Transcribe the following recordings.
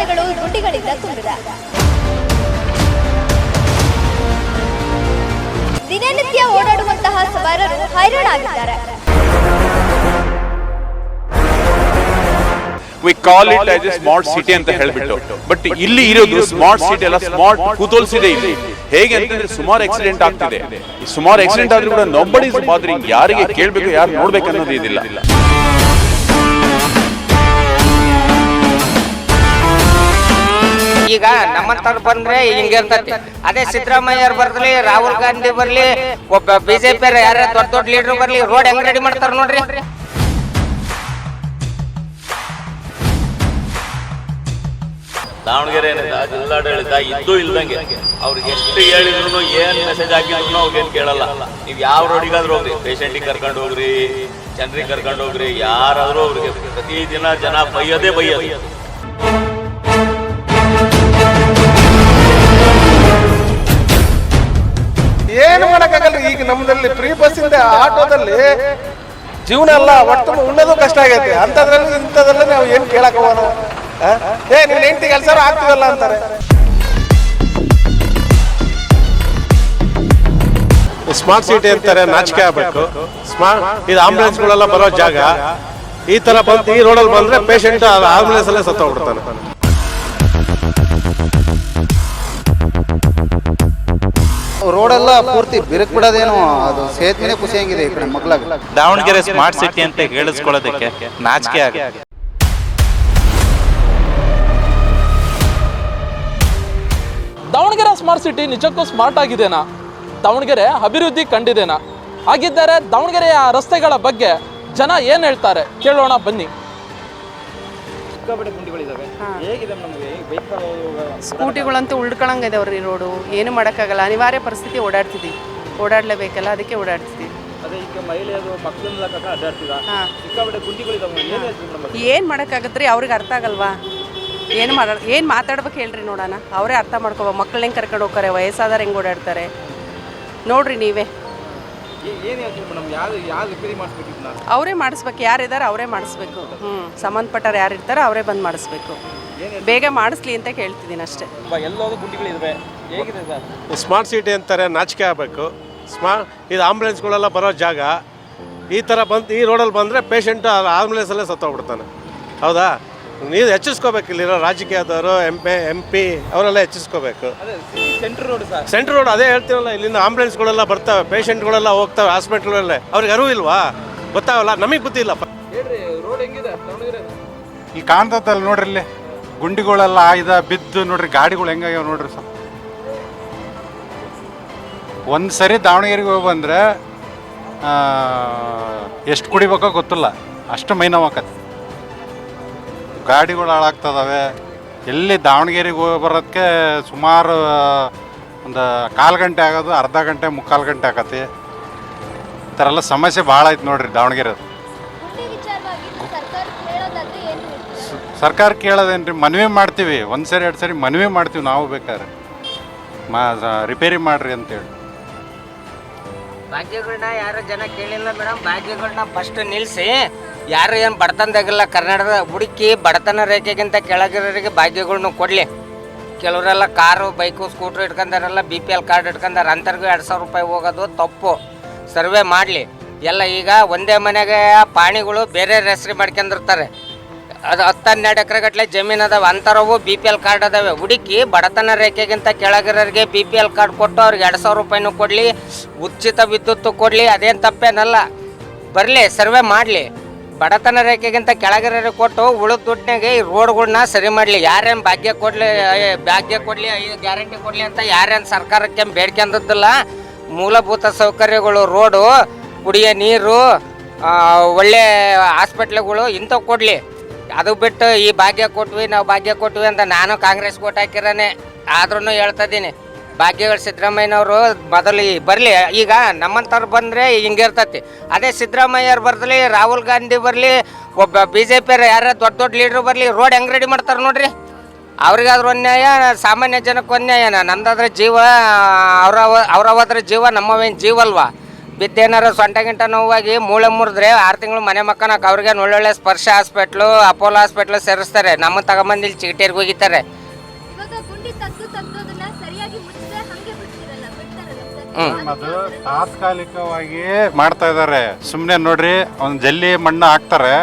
ರಸ್ತೆಗಳು ಗುಂಡಿಗಳಿಂದ ತುಂಬಿದೆ. ದಿನನಿತ್ಯ ಓಡಾಡುವಂತಹ ಸವಾರರು ಹೈರಾಣಾಗಿದ್ದಾರೆ. We call it as a smart city ಅಂತ ಹೇಳ್ಬಿಟ್ಟು. ಬಟ್ ಇಲ್ಲಿ ಇರೋದು ಸ್ಮಾರ್ಟ್ ಸಿಟಿ ಅಲ್ಲ ಸ್ಮಾರ್ಟ್ ಕೂತೋಲ್ಸಿದೆ ಇಲ್ಲಿ. ಹೇಗೆ ಅಂತಂದ್ರೆ ಸುಮಾರು ಆಕ್ಸಿಡೆಂಟ್ ಆಗ್ತಿದೆ. ಸುಮಾರು ಆಕ್ಸಿಡೆಂಟ್ ಆದ್ರೂ ಕೂಡ ನೊಬ್ಬಡಿ ಬಾದ್ರಿಂಗ್ ಯಾರಿಗೆ ಕೇಳ್ಬೇಕು, ಯಾರು ನೋಡ್ಬೇಕು ಅನ್ನೋದು ಇದಿಲ್ಲ. ಈಗ ನಮ್ಮಂತವ್ರು ಬಂದ್ರೆ ಹಿಂಗಿರ್ತತಿ ಅದೇ ಸಿದ್ದರಾಮಯ್ಯರ್ ಬರ್ಲಿ, ರಾಹುಲ್ ಗಾಂಧಿ ಬರ್ಲಿ, ಒಬ್ಬ ಬಿಜೆಪಿ ಯಾರ ದೊಡ್ಡ ದೊಡ್ಡ ಲೀಡರ್ ಬರ್ಲಿ ರೋಡ್ ಹೆಂಗ್ ರೆಡಿ ಮಾಡ್ತಾರ ನೋಡ್ರಿ. ದಾವಣಗೆರೆ ಏನಿದೆ ಜಿಲ್ಲಾಡಳಿತ ಇದ್ದು ಇಲ್ದಂಗೆ ಅವ್ರಿಗೆ ಎಷ್ಟು ಹೇಳಿದ್ರು ಏನ್ ಮೆಸೇಜ್ ಹಾಕಿದ್ರು ಅವ್ರಿಗೇನ್ ಕೇಳಲ್ಲ. ನೀವು ಯಾವ ರೋಡಿಗಾದ್ರೂ ಹೋಗ್ರಿ ಪೇಷಂಟಿಗೆ ಕರ್ಕೊಂಡು ಹೋಗ್ರಿ, ಜನರಿಗೆ ಕರ್ಕೊಂಡು ಹೋಗ್ರಿ, ಯಾರಾದ್ರೂ ಅವ್ರಿಗೆ ಪ್ರತಿದಿನ ಜನ ಬೈಯೋದೇ ಬೈಯೋದು. ಏನು ಮಾಡೋಕ್ಕಾಗಲ್ಲ ಈಗ ನಮ್ದಲ್ಲಿ ಫ್ರೀ ಇಂದ ಆಟೋದಲ್ಲಿ ಜೀವನ ಅಲ್ಲ ಒಟ್ಟು ಉಣ್ಣೋದು ಕಷ್ಟ ಆಗೈತೆ. ಅಂತದ್ರಲ್ಲಿ ಇಂಥದ್ರಲ್ಲಿ ನಾವು ಏನು ಕೇಳಕ್ ಹೋಗೋಣ ಏ ನೀನ್ ಹೆಂಡತಿ ಕೆಲಸ ಆಗ್ತೀವಲ್ಲ ಅಂತಾರೆ. ಸ್ಮಾರ್ಟ್ ಸಿಟಿ ಅಂತಾರೆ, ನಾಚಿಕೆ ಆಗ್ಬೇಕು. ಸ್ಮಾರ್ಟ್ ಇದು ಆಂಬುಲೆನ್ಸ್ಗಳೆಲ್ಲ ಬರೋ ಜಾಗ. ಈ ತರ ಬಂದು ಈ ರೋಡಲ್ಲಿ ಬಂದ್ರೆ ಪೇಷಂಟ್ ಆಂಬುಲೆನ್ಸ್ ಅಲ್ಲೇ ಸತ್ತೋಗ್ಬಿಡ್ತಾನೆ. ರೋಡೆಲ್ಲ ಪೂರ್ತಿ ಬಿರುಕು ಬಿಡೋದೇನು ಅದು ಸೇತುವೆನೇ ಖುಷಿಯಾಗಿದೆ ಈ ಕಡೆ ಮಗ್ಲಾಗ. ದಾವಣಗೆರೆ ಸ್ಮಾರ್ಟ್ ಸಿಟಿ ಅಂತ ಹೇಳಿಸ್ಕೊಳ್ಳೋದಕ್ಕೆ ನಾಚಿಕೆ ಆಗಿದೆ ದಾವಣಗೆರೆ ಸ್ಮಾರ್ಟ್ ಸಿಟಿ ನಿಜಕ್ಕೂ ಸ್ಮಾರ್ಟ್ ಆಗಿದೆನಾ? ದಾವಣಗೆರೆ ಅಭಿವೃದ್ಧಿ ಕಂಡಿದೆನಾ? ಹಾಗಿದ್ದರೆ ದಾವಣಗೆರೆಯ ರಸ್ತೆಗಳ ಬಗ್ಗೆ ಜನ ಏನು ಹೇಳ್ತಾರೆ? ಕೇಳೋಣ ಬನ್ನಿ. ಸ್ಕೂಟಿಗಳಂತೂ ಉಳ್ಕೊಳಂಗಿದಾವ್ರಿ ರೋಡು ಏನು ಮಾಡೋಕ್ಕಾಗಲ್ಲ. ಅನಿವಾರ್ಯ ಪರಿಸ್ಥಿತಿ ಓಡಾಡ್ತಿದ್ವಿ. ಓಡಾಡಲೇಬೇಕಲ್ಲ ಅದಕ್ಕೆ ಓಡಾಡ್ತಿದ್ದೀವಿ ಹಾಂ. ಏನು ಮಾಡೋಕ್ಕಾಗತ್ರಿ? ಅವ್ರಿಗೆ ಅರ್ಥ ಆಗಲ್ವಾ? ಏನು ಮಾಡ ಏನು ಮಾತಾಡ್ಬೇಕು ಹೇಳ್ರಿ ನೋಡೋಣ. ಅವರೇ ಅರ್ಥ ಮಾಡ್ಕೋ ಮಕ್ಕಳ ಹೆಂಗೆ ಕರ್ಕೊಂಡು ಹೋಗ್ತಾರೆ? ವಯಸ್ಸಾದ್ರೆ ಹೆಂಗೆ ಓಡಾಡ್ತಾರೆ? ನೋಡ್ರಿ ನೀವೇ. ಅವರೇ ಮಾಡಿಸ್ಬೇಕು. ಯಾರಿದ್ದಾರೆ ಅವರೇ ಮಾಡಿಸ್ಬೇಕು. ಹ್ಞೂ ಸಂಬಂಧಪಟ್ಟರು ಯಾರು ಇರ್ತಾರೆ ಅವರೇ ಬಂದು ಮಾಡಿಸ್ಬೇಕು. ಬೇಗ ಮಾಡಿಸ್ಲಿ ಅಂತ ಕೇಳ್ತಿದ್ದೀನಿ ಅಷ್ಟೇ. ಸ್ಮಾರ್ಟ್ ಸಿಟಿ ಅಂತಾರೆ ನಾಚಿಕೆ ಆಗಬೇಕು. ಸ್ಮಾರ್ಟ್ ಇದು ಆಂಬುಲೆನ್ಸ್ಗಳೆಲ್ಲ ಬರೋ ಜಾಗ. ಈ ಥರ ಬಂದು ಈ ರೋಡಲ್ಲಿ ಬಂದರೆ ಪೇಷಂಟ್ ಆಂಬುಲೆನ್ಸಲ್ಲೇ ಸತ್ತೋಗ್ಬಿಡ್ತಾನೆ. ಹೌದಾ? ನೀವು ಹೆಚ್ಚಿಸ್ಕೋಬೇಕು ಇಲ್ಲಿರೋ ರಾಜಕೀಯದವರು ಎಂ ಪಿ ಎಂ ಪಿ ಅವರೆಲ್ಲ ಹೆಚ್ಚಿಸ್ಕೋಬೇಕು ಸೆಂಟ್ರ್ ರೋಡ್ ಅದೇ ಹೇಳ್ತೀವಲ್ಲ ಇಲ್ಲಿಂದ ಆಂಬುಲೆನ್ಸ್ಗಳೆಲ್ಲ ಬರ್ತವೆ ಪೇಷಂಟ್ಗಳೆಲ್ಲ ಹೋಗ್ತವೆ ಅಲ್ಲಿ ಅವ್ರಿಗೆ ಅರಿವು ಇಲ್ವಾ? ಗೊತ್ತಾಗಲ್ಲ ನಮಗೆ ಗೊತ್ತಿಲ್ಲ ಈ ಕಾಂತದಲ್ಲಿ ನೋಡ್ರಿ ಇಲ್ಲಿ ಗುಂಡಿಗಳೆಲ್ಲ ಆಯ್ದ ಬಿದ್ದು ನೋಡ್ರಿ ಗಾಡಿಗಳು ಹೆಂಗಾಗ್ಯಾವ ನೋಡ್ರಿ ಸರ್. ಒಂದು ಸರಿ ದಾವಣಗೆರೆಗೆ ಹೋಗಿ ಬಂದರೆ ಎಷ್ಟು ಕುಡಿಬೇಕೋ ಗೊತ್ತಿಲ್ಲ ಅಷ್ಟು ಮೈ ನೋವಾಕತ್ತೆ ಗಾಡಿಗಳು ಹಾಳಾಗ್ತದವೆ ಎಲ್ಲಿ ದಾವಣಗೆರೆಗೆ ಹೋಗಿ ಬರೋದಕ್ಕೆ ಸುಮಾರು ಒಂದು ಕಾಲು ಗಂಟೆ ಆಗೋದು ಅರ್ಧ ಗಂಟೆ ಮುಕ್ಕಾಲು ಗಂಟೆ ಆಕತಿ. ಈ ಥರ ಎಲ್ಲ ಸಮಸ್ಯೆ ಭಾಳ ಐತೆ ನೋಡಿರಿ ದಾವಣಗೆರೆ. ಸರ್ಕಾರ ಕೇಳೋದೇನು ರೀ ಮನವಿ ಮಾಡ್ತೀವಿ. ಒಂದು ಸರಿ ಎರಡು ಸರಿ ಮನವಿ ಮಾಡ್ತೀವಿ ನಾವು ಬೇಕಾದ್ರೆ. ಮಾ ರಿಪೇರಿ ಮಾಡಿರಿ ಅಂತೇಳಿ. ಭಾಗ್ಯಗಳನ್ನ ಯಾರು ಜನ ಕೇಳಿಲ್ಲ ಮೇಡಮ್. ಭಾಗ್ಯಗಳನ್ನ ಫಸ್ಟ್ ನಿಲ್ಲಿಸಿ ಯಾರು ಏನು ಬಡತನದಾಗಿಲ್ಲ ಕರ್ನಾಟಕದ ಹುಡುಕಿ ಬಡತನ ರೇಖೆಗಿಂತ ಕೆಳಗಿರೋರಿಗೆ ಭಾಗ್ಯಗಳ್ನ ಕೊಡಲಿ. ಕೆಲವರೆಲ್ಲ ಕಾರು, ಬೈಕು, ಸ್ಕೂಟ್ರ್ ಇಟ್ಕೊಂಡಾರೆಲ್ಲ ಬಿ ಪಿ ಎಲ್ ಕಾರ್ಡ್ ಇಟ್ಕೊಂಡಾರ ಅಂಥವ್ರಿಗೂ ಎರಡು ಸಾವಿರ ರೂಪಾಯಿ ಹೋಗೋದು ತಪ್ಪು. ಸರ್ವೆ ಮಾಡಲಿ. ಎಲ್ಲ ಈಗ ಒಂದೇ ಮನೆಗೆ ಪಾಣಿಗಳು ಬೇರೆ ರೆಸ್ರಿ ಮಾಡ್ಕೊಂಡಿರ್ತಾರೆ. ಅದು ಹತ್ತು ಹನ್ನೆರಡು ಎಕರೆ ಗಟ್ಟಲೆ ಜಮೀನು ಅದಾವೆ. ಅಂಥರವು ಬಿ ಪಿ ಎಲ್ ಕಾರ್ಡ್ ಅದಾವೆ. ಹುಡುಕಿ ಬಡತನ ರೇಖೆಗಿಂತ ಕೆಳಗಿರೋರಿಗೆ ಬಿ ಪಿ ಎಲ್ ಕಾರ್ಡ್ ಕೊಟ್ಟು ಅವ್ರಿಗೆ ಎರಡು ಸಾವಿರ ರೂಪಾಯಿನೂ ಕೊಡಲಿ, ಉಚಿತ ವಿದ್ಯುತ್ತು ಕೊಡಲಿ, ಅದೇನು ತಪ್ಪೇನಲ್ಲ. ಬರಲಿ, ಸರ್ವೆ ಮಾಡಲಿ. ಬಡತನ ರೇಖೆಗಿಂತ ಕೆಳಗಿರೋರಿಗೆ ಕೊಟ್ಟು ಉಳಿದ ದುಡ್ಡಿನಾಗೆ ಈ ರೋಡ್ಗಳನ್ನ ಸರಿ ಮಾಡಲಿ. ಯಾರೇನು ಭಾಗ್ಯ ಕೊಡಲಿ ಭಾಗ್ಯ ಕೊಡಲಿ ಐದು ಗ್ಯಾರಂಟಿ ಕೊಡಲಿ ಅಂತ ಯಾರೇನು ಸರ್ಕಾರಕ್ಕೆ ಬೇಡ್ಕೊಂಡದ್ದಲ್ಲ ಮೂಲಭೂತ ಸೌಕರ್ಯಗಳು, ರೋಡು, ಕುಡಿಯೋ ನೀರು ಒಳ್ಳೆ ಹಾಸ್ಪಿಟ್ಲ್ಗಳು ಇಂಥವು ಕೊಡಲಿ. ಅದು ಬಿಟ್ಟು ಈ ಭಾಗ್ಯ ಕೊಟ್ವಿ, ನಾವು ಭಾಗ್ಯ ಕೊಟ್ವಿ ಅಂತ ನಾನು ಕಾಂಗ್ರೆಸ್ ಓಟ್ ಹಾಕಿರೋನೆ. ಆದ್ರೂ ಹೇಳ್ತಿದ್ದೀನಿ ಭಾಗ್ಯಗಳು ಸಿದ್ದರಾಮಯ್ಯನವರು ಮೊದಲು ಬರಲಿ, ಈಗ ನಮ್ಮಂಥವ್ರು ಬಂದರೆ ಹಿಂಗಿರ್ತತಿ ಅದೇ ಸಿದ್ದರಾಮಯ್ಯರು ಬರಲಿ, ರಾಹುಲ್ ಗಾಂಧಿ ಬರಲಿ, ಒಬ್ಬ ಬಿ ಜೆ ಪಿ ಯಾರ ದೊಡ್ಡ ದೊಡ್ಡ ಲೀಡ್ರ್ ಬರಲಿ, ರೋಡ್ ಹೆಂಗೆ ರೆಡಿ ಮಾಡ್ತಾರೆ ನೋಡ್ರಿ? ಅವ್ರಿಗಾದ್ರೂ ಅನ್ಯಾಯ, ಸಾಮಾನ್ಯ ಜನಕ್ಕೆ ಅನ್ಯಾಯನ. ನಮ್ದಾದ್ರೆ ಜೀವ, ಅವ್ರವ ಅವ್ರವಾದ್ರೆ ಜೀವ, ನಮ್ಮವೇನು ಜೀವ ಅಲ್ವಾ ಬಿದ್ದೇನಾರ ಸೊಂಟ ಗಿಂಟ ನೋವಾಗಿ ಮೂಳೆ ಮುರಿದ್ರೆ ಆರು ತಿಂಗಳು ಮನೆ ಮಕ್ಕನಕ್ಕೆ ಅವ್ರಿಗೆ ಒಳ್ಳೊಳ್ಳೆ ಸ್ಪರ್ಶ ಹಾಸ್ಪಿಟ್ಲು ಅಪೋಲೋ ಹಾಸ್ಪಿಟ್ಲು ಸೇರಿಸ್ತಾರೆ. ನಮ್ಮ ತಗೊಂಬಂದು ಇಲ್ಲಿ ಚಿಗಟೇರಿಗೆ ಹೋಗಿತಾರೆ ಇವಾಗ ಗುಂಡಿ ತೆಗ್ದು ತೆಗ್ದು ಅದನ್ನ ಸರಿಯಾಗಿ ಮುಚ್ಚಿದ್ರೆ ಹಂಗೆ ಬಿಡ್ತಿರಲ್ಲ ಬಿಡ್ತಾರಲ್ಲ ಸರ್? ಅದು ತಾತ್ಕಾಲಿಕವಾಗಿ ಮಾಡ್ತಾ ಇದ್ದಾರೆ ಸುಮ್ಮನೆ ನೋಡ್ರಿ ಒಂದು ಜಲ್ಲಿ ಮಣ್ಣು ಹಾಕ್ತಾರೆ.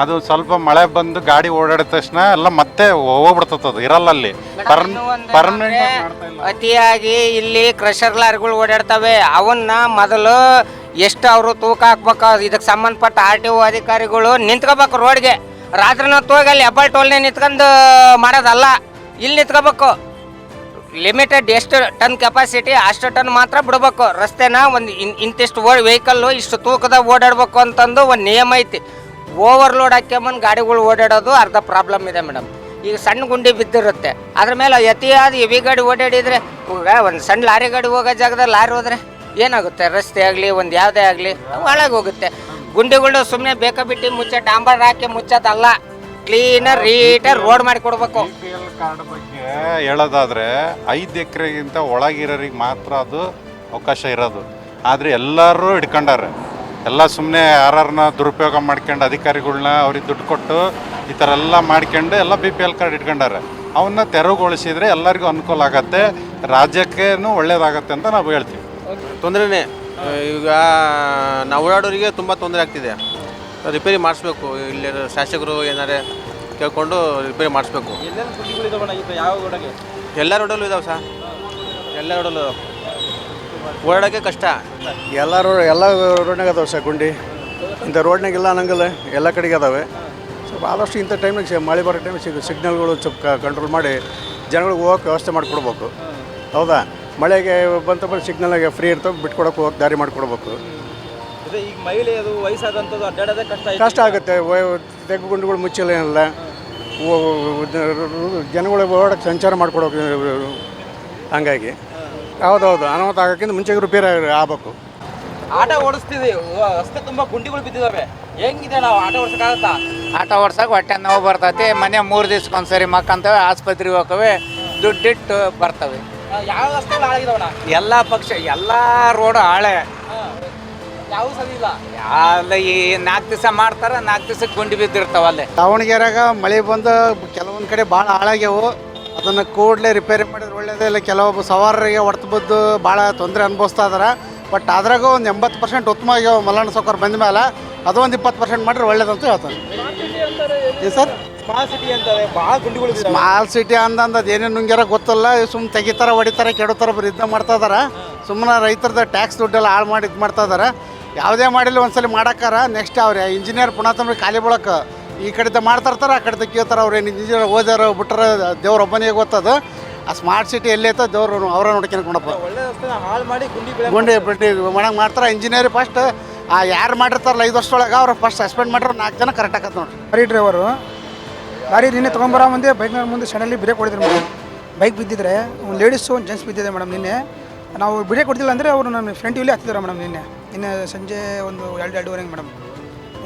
ಅದು ಸ್ವಲ್ಪ ಮಳೆ ಬಂದು ಗಾಡಿ ಓಡಾಡಿದ ತಕ್ಷಣ ಎಲ್ಲ ಮತ್ತೆ ಹೋಗ್ಬಿಡ್ತದ ಅದು ಇರಲ್ಲ ಅಲ್ಲಿ ಪರ್ಮನೆಂಟ್ ಅತಿಯಾಗಿ ಇಲ್ಲಿ ಕ್ರಷರ್ ಲಾರಿಗಳು ಓಡಾಡ್ತವೆ. ಅವನ್ನ ಮೊದಲು ಎಷ್ಟು ಅವರು ತೂಕ ಹಾಕ್ಬೇಕು ಇದಕ್ಕೆ ಸಂಬಂಧಪಟ್ಟ ಆರ್ ಟಿ ಒ ಅಧಿಕಾರಿಗಳು ನಿಂತ್ಕೋಬೇಕು ರೋಡ್ಗೆ. ರಾತ್ರಿನ ತೂಗಿ ಅಲ್ಲಿ ಹೆಬ್ಬಾಳ್ ಟೋಲ್ನೇ ನಿಂತ್ಕೊಂಡು ಮಾಡೋದಲ್ಲ. ಇಲ್ಲಿ ನಿಂತ್ಕೋಬೇಕು. ಲಿಮಿಟೆಡ್ ಎಷ್ಟು ಟನ್ ಕೆಪಾಸಿಟಿ ಅಷ್ಟು ಟನ್ ಮಾತ್ರ ಬಿಡ್ಬೇಕು. ರಸ್ತೆನ ಒಂದು ಇನ್ ಇಂತಿಷ್ಟು ಓಡ್ ವೆಹಿಕಲ್ಲು ಇಷ್ಟು ತೂಕದ ಓಡಾಡ್ಬೇಕು ಅಂತಂದು ಒಂದು ನಿಯಮ ಐತಿ. ಓವರ್ಲೋಡ್ ಹಾಕ್ಯಂಬಂದು ಗಾಡಿಗಳು ಓಡಾಡೋದು ಅರ್ಧ ಪ್ರಾಬ್ಲಮ್ ಇದೆ ಮೇಡಮ್ ಈಗ ಸಣ್ಣ ಗುಂಡಿ ಬಿದ್ದಿರುತ್ತೆ. ಅದ್ರ ಮೇಲೆ ಅತಿಯಾದ ಹೆವಿ ಗಾಡಿ ಓಡಾಡಿದ್ರೆ ಒಂದು ಸಣ್ಣ ಲಾರಿ ಗಾಡಿ ಹೋಗೋ ಜಾಗದಲ್ಲಿ ಲಾರಿ ಹೋದ್ರೆ ಏನಾಗುತ್ತೆ? ರಸ್ತೆ ಆಗಲಿ ಒಂದು ಯಾವುದೇ ಆಗಲಿ ಒಳಗೆ ಹೋಗುತ್ತೆ. ಗುಂಡಿಗಳು ಸುಮ್ಮನೆ ಬೇಕಾ ಬಿಟ್ಟು ಮುಚ್ಚ ಡಾಂಬರ್ ಹಾಕಿ ಮುಚ್ಚೋದಲ್ಲ. ಕ್ಲೀನರ್ ರೀಟರ್ ರೋಡ್ ಮಾಡಿ ಕೊಡ್ಬೇಕು. ಬಿ ಎಲ್ ಕಾರ್ಡ್ ಬಗ್ಗೆ ಹೇಳೋದಾದ್ರೆ ಐದು ಎಕರೆಗಿಂತ ಒಳಗಿರೋರಿಗೆ ಮಾತ್ರ ಅದು ಅವಕಾಶ ಇರೋದು. ಆದರೆ ಎಲ್ಲರೂ ಹಿಡ್ಕೊಂಡಾರೆ ಎಲ್ಲ ಸುಮ್ಮನೆ ಯಾರನ್ನ ದುರುಪಯೋಗ ಮಾಡ್ಕೊಂಡು ಅಧಿಕಾರಿಗಳನ್ನ ಅವ್ರಿಗೆ ದುಡ್ಡು ಕೊಟ್ಟು ಈ ಥರ ಎಲ್ಲ ಮಾಡ್ಕೊಂಡು ಎಲ್ಲ ಬಿ ಪಿ ಎಲ್ ಕಾರ್ಡ್ ಇಟ್ಕೊಂಡಾರೆ ಅವನ್ನ ತೆರವುಗೊಳಿಸಿದ್ರೆ ಎಲ್ಲರಿಗೂ ಅನುಕೂಲ ಆಗತ್ತೆ. ರಾಜ್ಯಕ್ಕೇನು ಒಳ್ಳೇದಾಗತ್ತೆ ಅಂತ ನಾವು ಹೇಳ್ತೀವಿ. ತೊಂದರೆನೇ ಈಗ ನಾವು ಓಡಾಡೋರಿಗೆ ತುಂಬ ತೊಂದರೆ ಆಗ್ತಿದೆ. ರಿಪೇರಿ ಮಾಡಿಸ್ಬೇಕು. ಇಲ್ಲಿ ಶಾಸಕರು ಏನಾರೆ ಕೇಳ್ಕೊಂಡು ರಿಪೇರಿ ಮಾಡಿಸ್ಬೇಕು. ಎಲ್ಲ ರೋಡಲ್ಲೂ ಇದಾವೆ ಸರ್. ಎಲ್ಲ ರೋಡಲ್ಲೂ ಓಡಾಡೋಕ್ಕೆ ಕಷ್ಟ. ಎಲ್ಲ ರೋಡ್ ಎಲ್ಲ ರೋಡ್ನಾಗ ಅದಾವೆ ಸರ್ ಗುಂಡಿ. ಇಂಥ ರೋಡ್ನಾಗೆಲ್ಲ ಅನ್ನಂಗಿಲ್ಲ ಎಲ್ಲ ಕಡೆಗೆ ಅದಾವೆ. ಸ್ವಲ್ಪ ಆದಷ್ಟು ಇಂಥ ಟೈಮ್ನಾಗ ಮಳೆ ಬರೋ ಟೈಮ್ ಸಿಗ ಸಿಗ್ನಲ್ಗಳು ಸ್ವಲ್ಪ ಕಂಟ್ರೋಲ್ ಮಾಡಿ ಜನಗಳಿಗೆ ಹೋಗೋಕೆ ವ್ಯವಸ್ಥೆ ಮಾಡಿಕೊಡ್ಬೇಕು. ಹೌದಾ? ಮಳೆಗೆ ಬಂತ ಬಂದು ಸಿಗ್ನಲ್ಗೆ ಫ್ರೀ ಇರ್ತವೆ ಬಿಟ್ಕೊಡಕ್ಕೆ ಹೋಗಿ ದಾರಿ ಮಾಡಿಕೊಡ್ಬೇಕು. ಈಗ ಮಹಿಳೆ ಅದು ವಯಸ್ಸಾದಂಥದ್ದು ಅಡ್ಡಾಡೋದೇ ಕಷ್ಟ ಕಷ್ಟ ಆಗುತ್ತೆ. ತೆಗ್ಗು ಗುಂಡುಗಳು ಮುಚ್ಚಲ್ಲ ಏನಿಲ್ಲ. ಜನಗಳು ಓಡಕ್ಕೆ ಸಂಚಾರ ಮಾಡಿಕೊಡೋಕೆ ಹಂಗಾಗಿ. ಹೌದೌದು ಅನಾಹುತ ಆಗೋಕ್ಕಿಂತ ಮುಂಚೆ ರಿಪೇರ್ ಆಗಬೇಕು. ಆಟ ಓಡಿಸ್ತಿದ್ವಿ. ರಸ್ತೆ ತುಂಬಾ ಗುಂಡಿಗಳು ಬಿದ್ದಿದಾವೆ. ಹೆಂಗಿದೆ ನಾವು ಆಟ ಓಡಿಸಕ್ಕಾಗತ್ತಾ ಆಟ ಓಡ್ಸಕ್ಕೆ ಹೊಟ್ಟೆ ನೋವು ಬರ್ತೈತಿ. ಮನೆ ಮೂರು ದಿವ್ಸಕ್ಕೆ ಒಂದ್ಸರಿ ಮಕ್ಕಂತವೆ ಆಸ್ಪತ್ರೆಗೆ ಹೋಗ್ತವೆ. ದುಡ್ಡಿಟ್ಟು ಬರ್ತವೆ. ಯಾವ ರಸ್ತೆಗಳು ಹಾಳಾಗಿದಾವಣ ಎಲ್ಲ ಪಕ್ಷ ಎಲ್ಲ ರೋಡ್ ಹಾಳೆ. ಯಾವ ಸರಿ ಇಲ್ಲ? ಅಲ್ಲ ಈ ನಾಲ್ಕು ದಿವಸ ಮಾಡ್ತಾರ ನಾಲ್ಕು ದಿವಸಕ್ಕೆ ಗುಂಡಿ ಬಿದ್ದಿರ್ತಾವ ದಾವಣಗೆರೆಗ ಮಳೆ ಬಂದು ಕೆಲವೊಂದು ಕಡೆ ಭಾಳ ಹಾಳಾಗ್ಯಾವು. ಅದನ್ನು ಕೂಡಲೇ ರಿಪೇರಿ ಮಾಡಿದ್ರೆ ಒಳ್ಳೇದೇ ಇಲ್ಲ. ಕೆಲವೊಬ್ಬ ಸವಾರರಿಗೆ ಹೊಡೆತು ಬಿದ್ದು ಭಾಳ ತೊಂದರೆ ಅನುಭವಿಸ್ತಾ ಇದಾರೆ. ಬಟ್ ಅದ್ರಾಗ ಒಂದು ಎಂಬತ್ತು ಪರ್ಸೆಂಟ್ ಉತ್ತಮ ಆಗ್ಯಾವ ಮಲ್ಲಣ್ಣ ಸೌಕರ್ ಬಂದ ಮೇಲೆ ಅದೊಂದು ಇಪ್ಪತ್ತು ಪರ್ಸೆಂಟ್ ಮಾಡಿದ್ರೆ ಒಳ್ಳೇದಂತ ಹೇಳ್ತಾನೆ ಏನು ಸರ್? ಸ್ಮಾರ್ಟ್ ಸಿಟಿ ಅಂತಾರೆ ಭಾಳ ಗುಂಡಿಗಳು ಸ್ಮಾಲ್ ಸಿಟಿ ಅಂದಂದು ಅದು ಏನೇನು ನುಂಗ್ಯಾರ ಗೊತ್ತಲ್ಲ. ಸುಮ್ಮನೆ ತೆಗಿತಾರ ಹೊಡಿತಾರೆ ಕೆಡೋತಾರ ಬರೀ ಇದನ್ನ ಮಾಡ್ತಾ ಇದಾರೆ. ಸುಮ್ಮನೆ ರೈತರದ ಟ್ಯಾಕ್ಸ್ ದುಡ್ಡೆಲ್ಲ ಹಾಳು ಮಾಡಿ ಇದು ಮಾಡ್ತಾ ಇದಾರೆ. ಯಾವುದೇ ಮಾಡಿಲ್ಲ ಒಂದ್ಸಲಿ ಮಾಡಕ್ಕಾರ. ನೆಕ್ಸ್ಟ್ ಅವ್ರೆ ಇಂಜಿನಿಯರ್ ಪುನಃ ಖಾಲಿ ಬಳಕ ಈ ಕಡೆದ ಮಾಡ್ತಾ ಇರ್ತಾರೆ ಆ ಕಡೆದ ಕೇಳ್ತಾರೆ ಅವ್ರು ಏನು ಇಂಜಿನಿಯರ್ ಓದ್ಯಾರ ಬಿಟ್ರೆ ದೇವ್ರ ಒಬ್ಬನಿಗೆ ಗೊತ್ತದು. ಆ ಸ್ಮಾರ್ಟ್ ಸಿಟಿ ಎಲ್ಲಿ ಐತೋ ದೇವ್ರು ಅವರ ರಸ್ತೆ ಹಾಳು ಮಾಡಿ ಗುಂಡಿ ಗುಂಡಿ ಬಿಟ್ಟು ಮಾಡಂಗೆ ಮಾಡ್ತಾರೆ ಇಂಜಿನಿಯರ್ ಫಸ್ಟ್ ಆ ಯಾರು ಮಾಡಿರ್ತಾರಲ್ಲ ಐದು ವರ್ಷದೊಳಗೆ ಅವ್ರು ಫಸ್ಟ್ ಸಸ್ಪೆಂಡ್ ಮಾಡ್ರೆ ನಾಲ್ಕು ಜನ ಕರೆಕ್ಟ್ ಆಗತ್ತೆ ನೋಡ್ರಿ. ಲಾರಿ ಡ್ರೈವರು ಲಾರಿ ನಿನ್ನೆ ತೊಗೊಂಬರೋ ಮುಂದೆ ಬೈಕ್ನ ಮುಂದೆ ಸಡನ್ಲಿ ಬ್ರೇಕ್ ಹೊಡಿದ್ರು ಮೇಡಮ್. ಬೈಕ್ ಬಿದ್ದಿದ್ರೆ ಒಂದು ಲೇಡೀಸು ಒಂದು ಜೆಂಟ್ಸ್ ಬಿದ್ದಿದೆ ಮೇಡಮ್ ನಿನ್ನೆ. ನಾವು ಬ್ರೇಕ್ ಕೊಡ್ತಿಲ್ಲ ಅಂದರೆ ಅವರು ನನ್ನ ಫ್ರೆಂಡ್ ಇಲ್ಲಿ ಹತ್ತಿದ್ದಾರೆ ಮೇಡಮ್ ನಿನ್ನೆ. ನಿನ್ನೆ ಸಂಜೆ ಒಂದು ಎರಡು ಎರಡೂವರೆಗೆ ಮೇಡಮ್.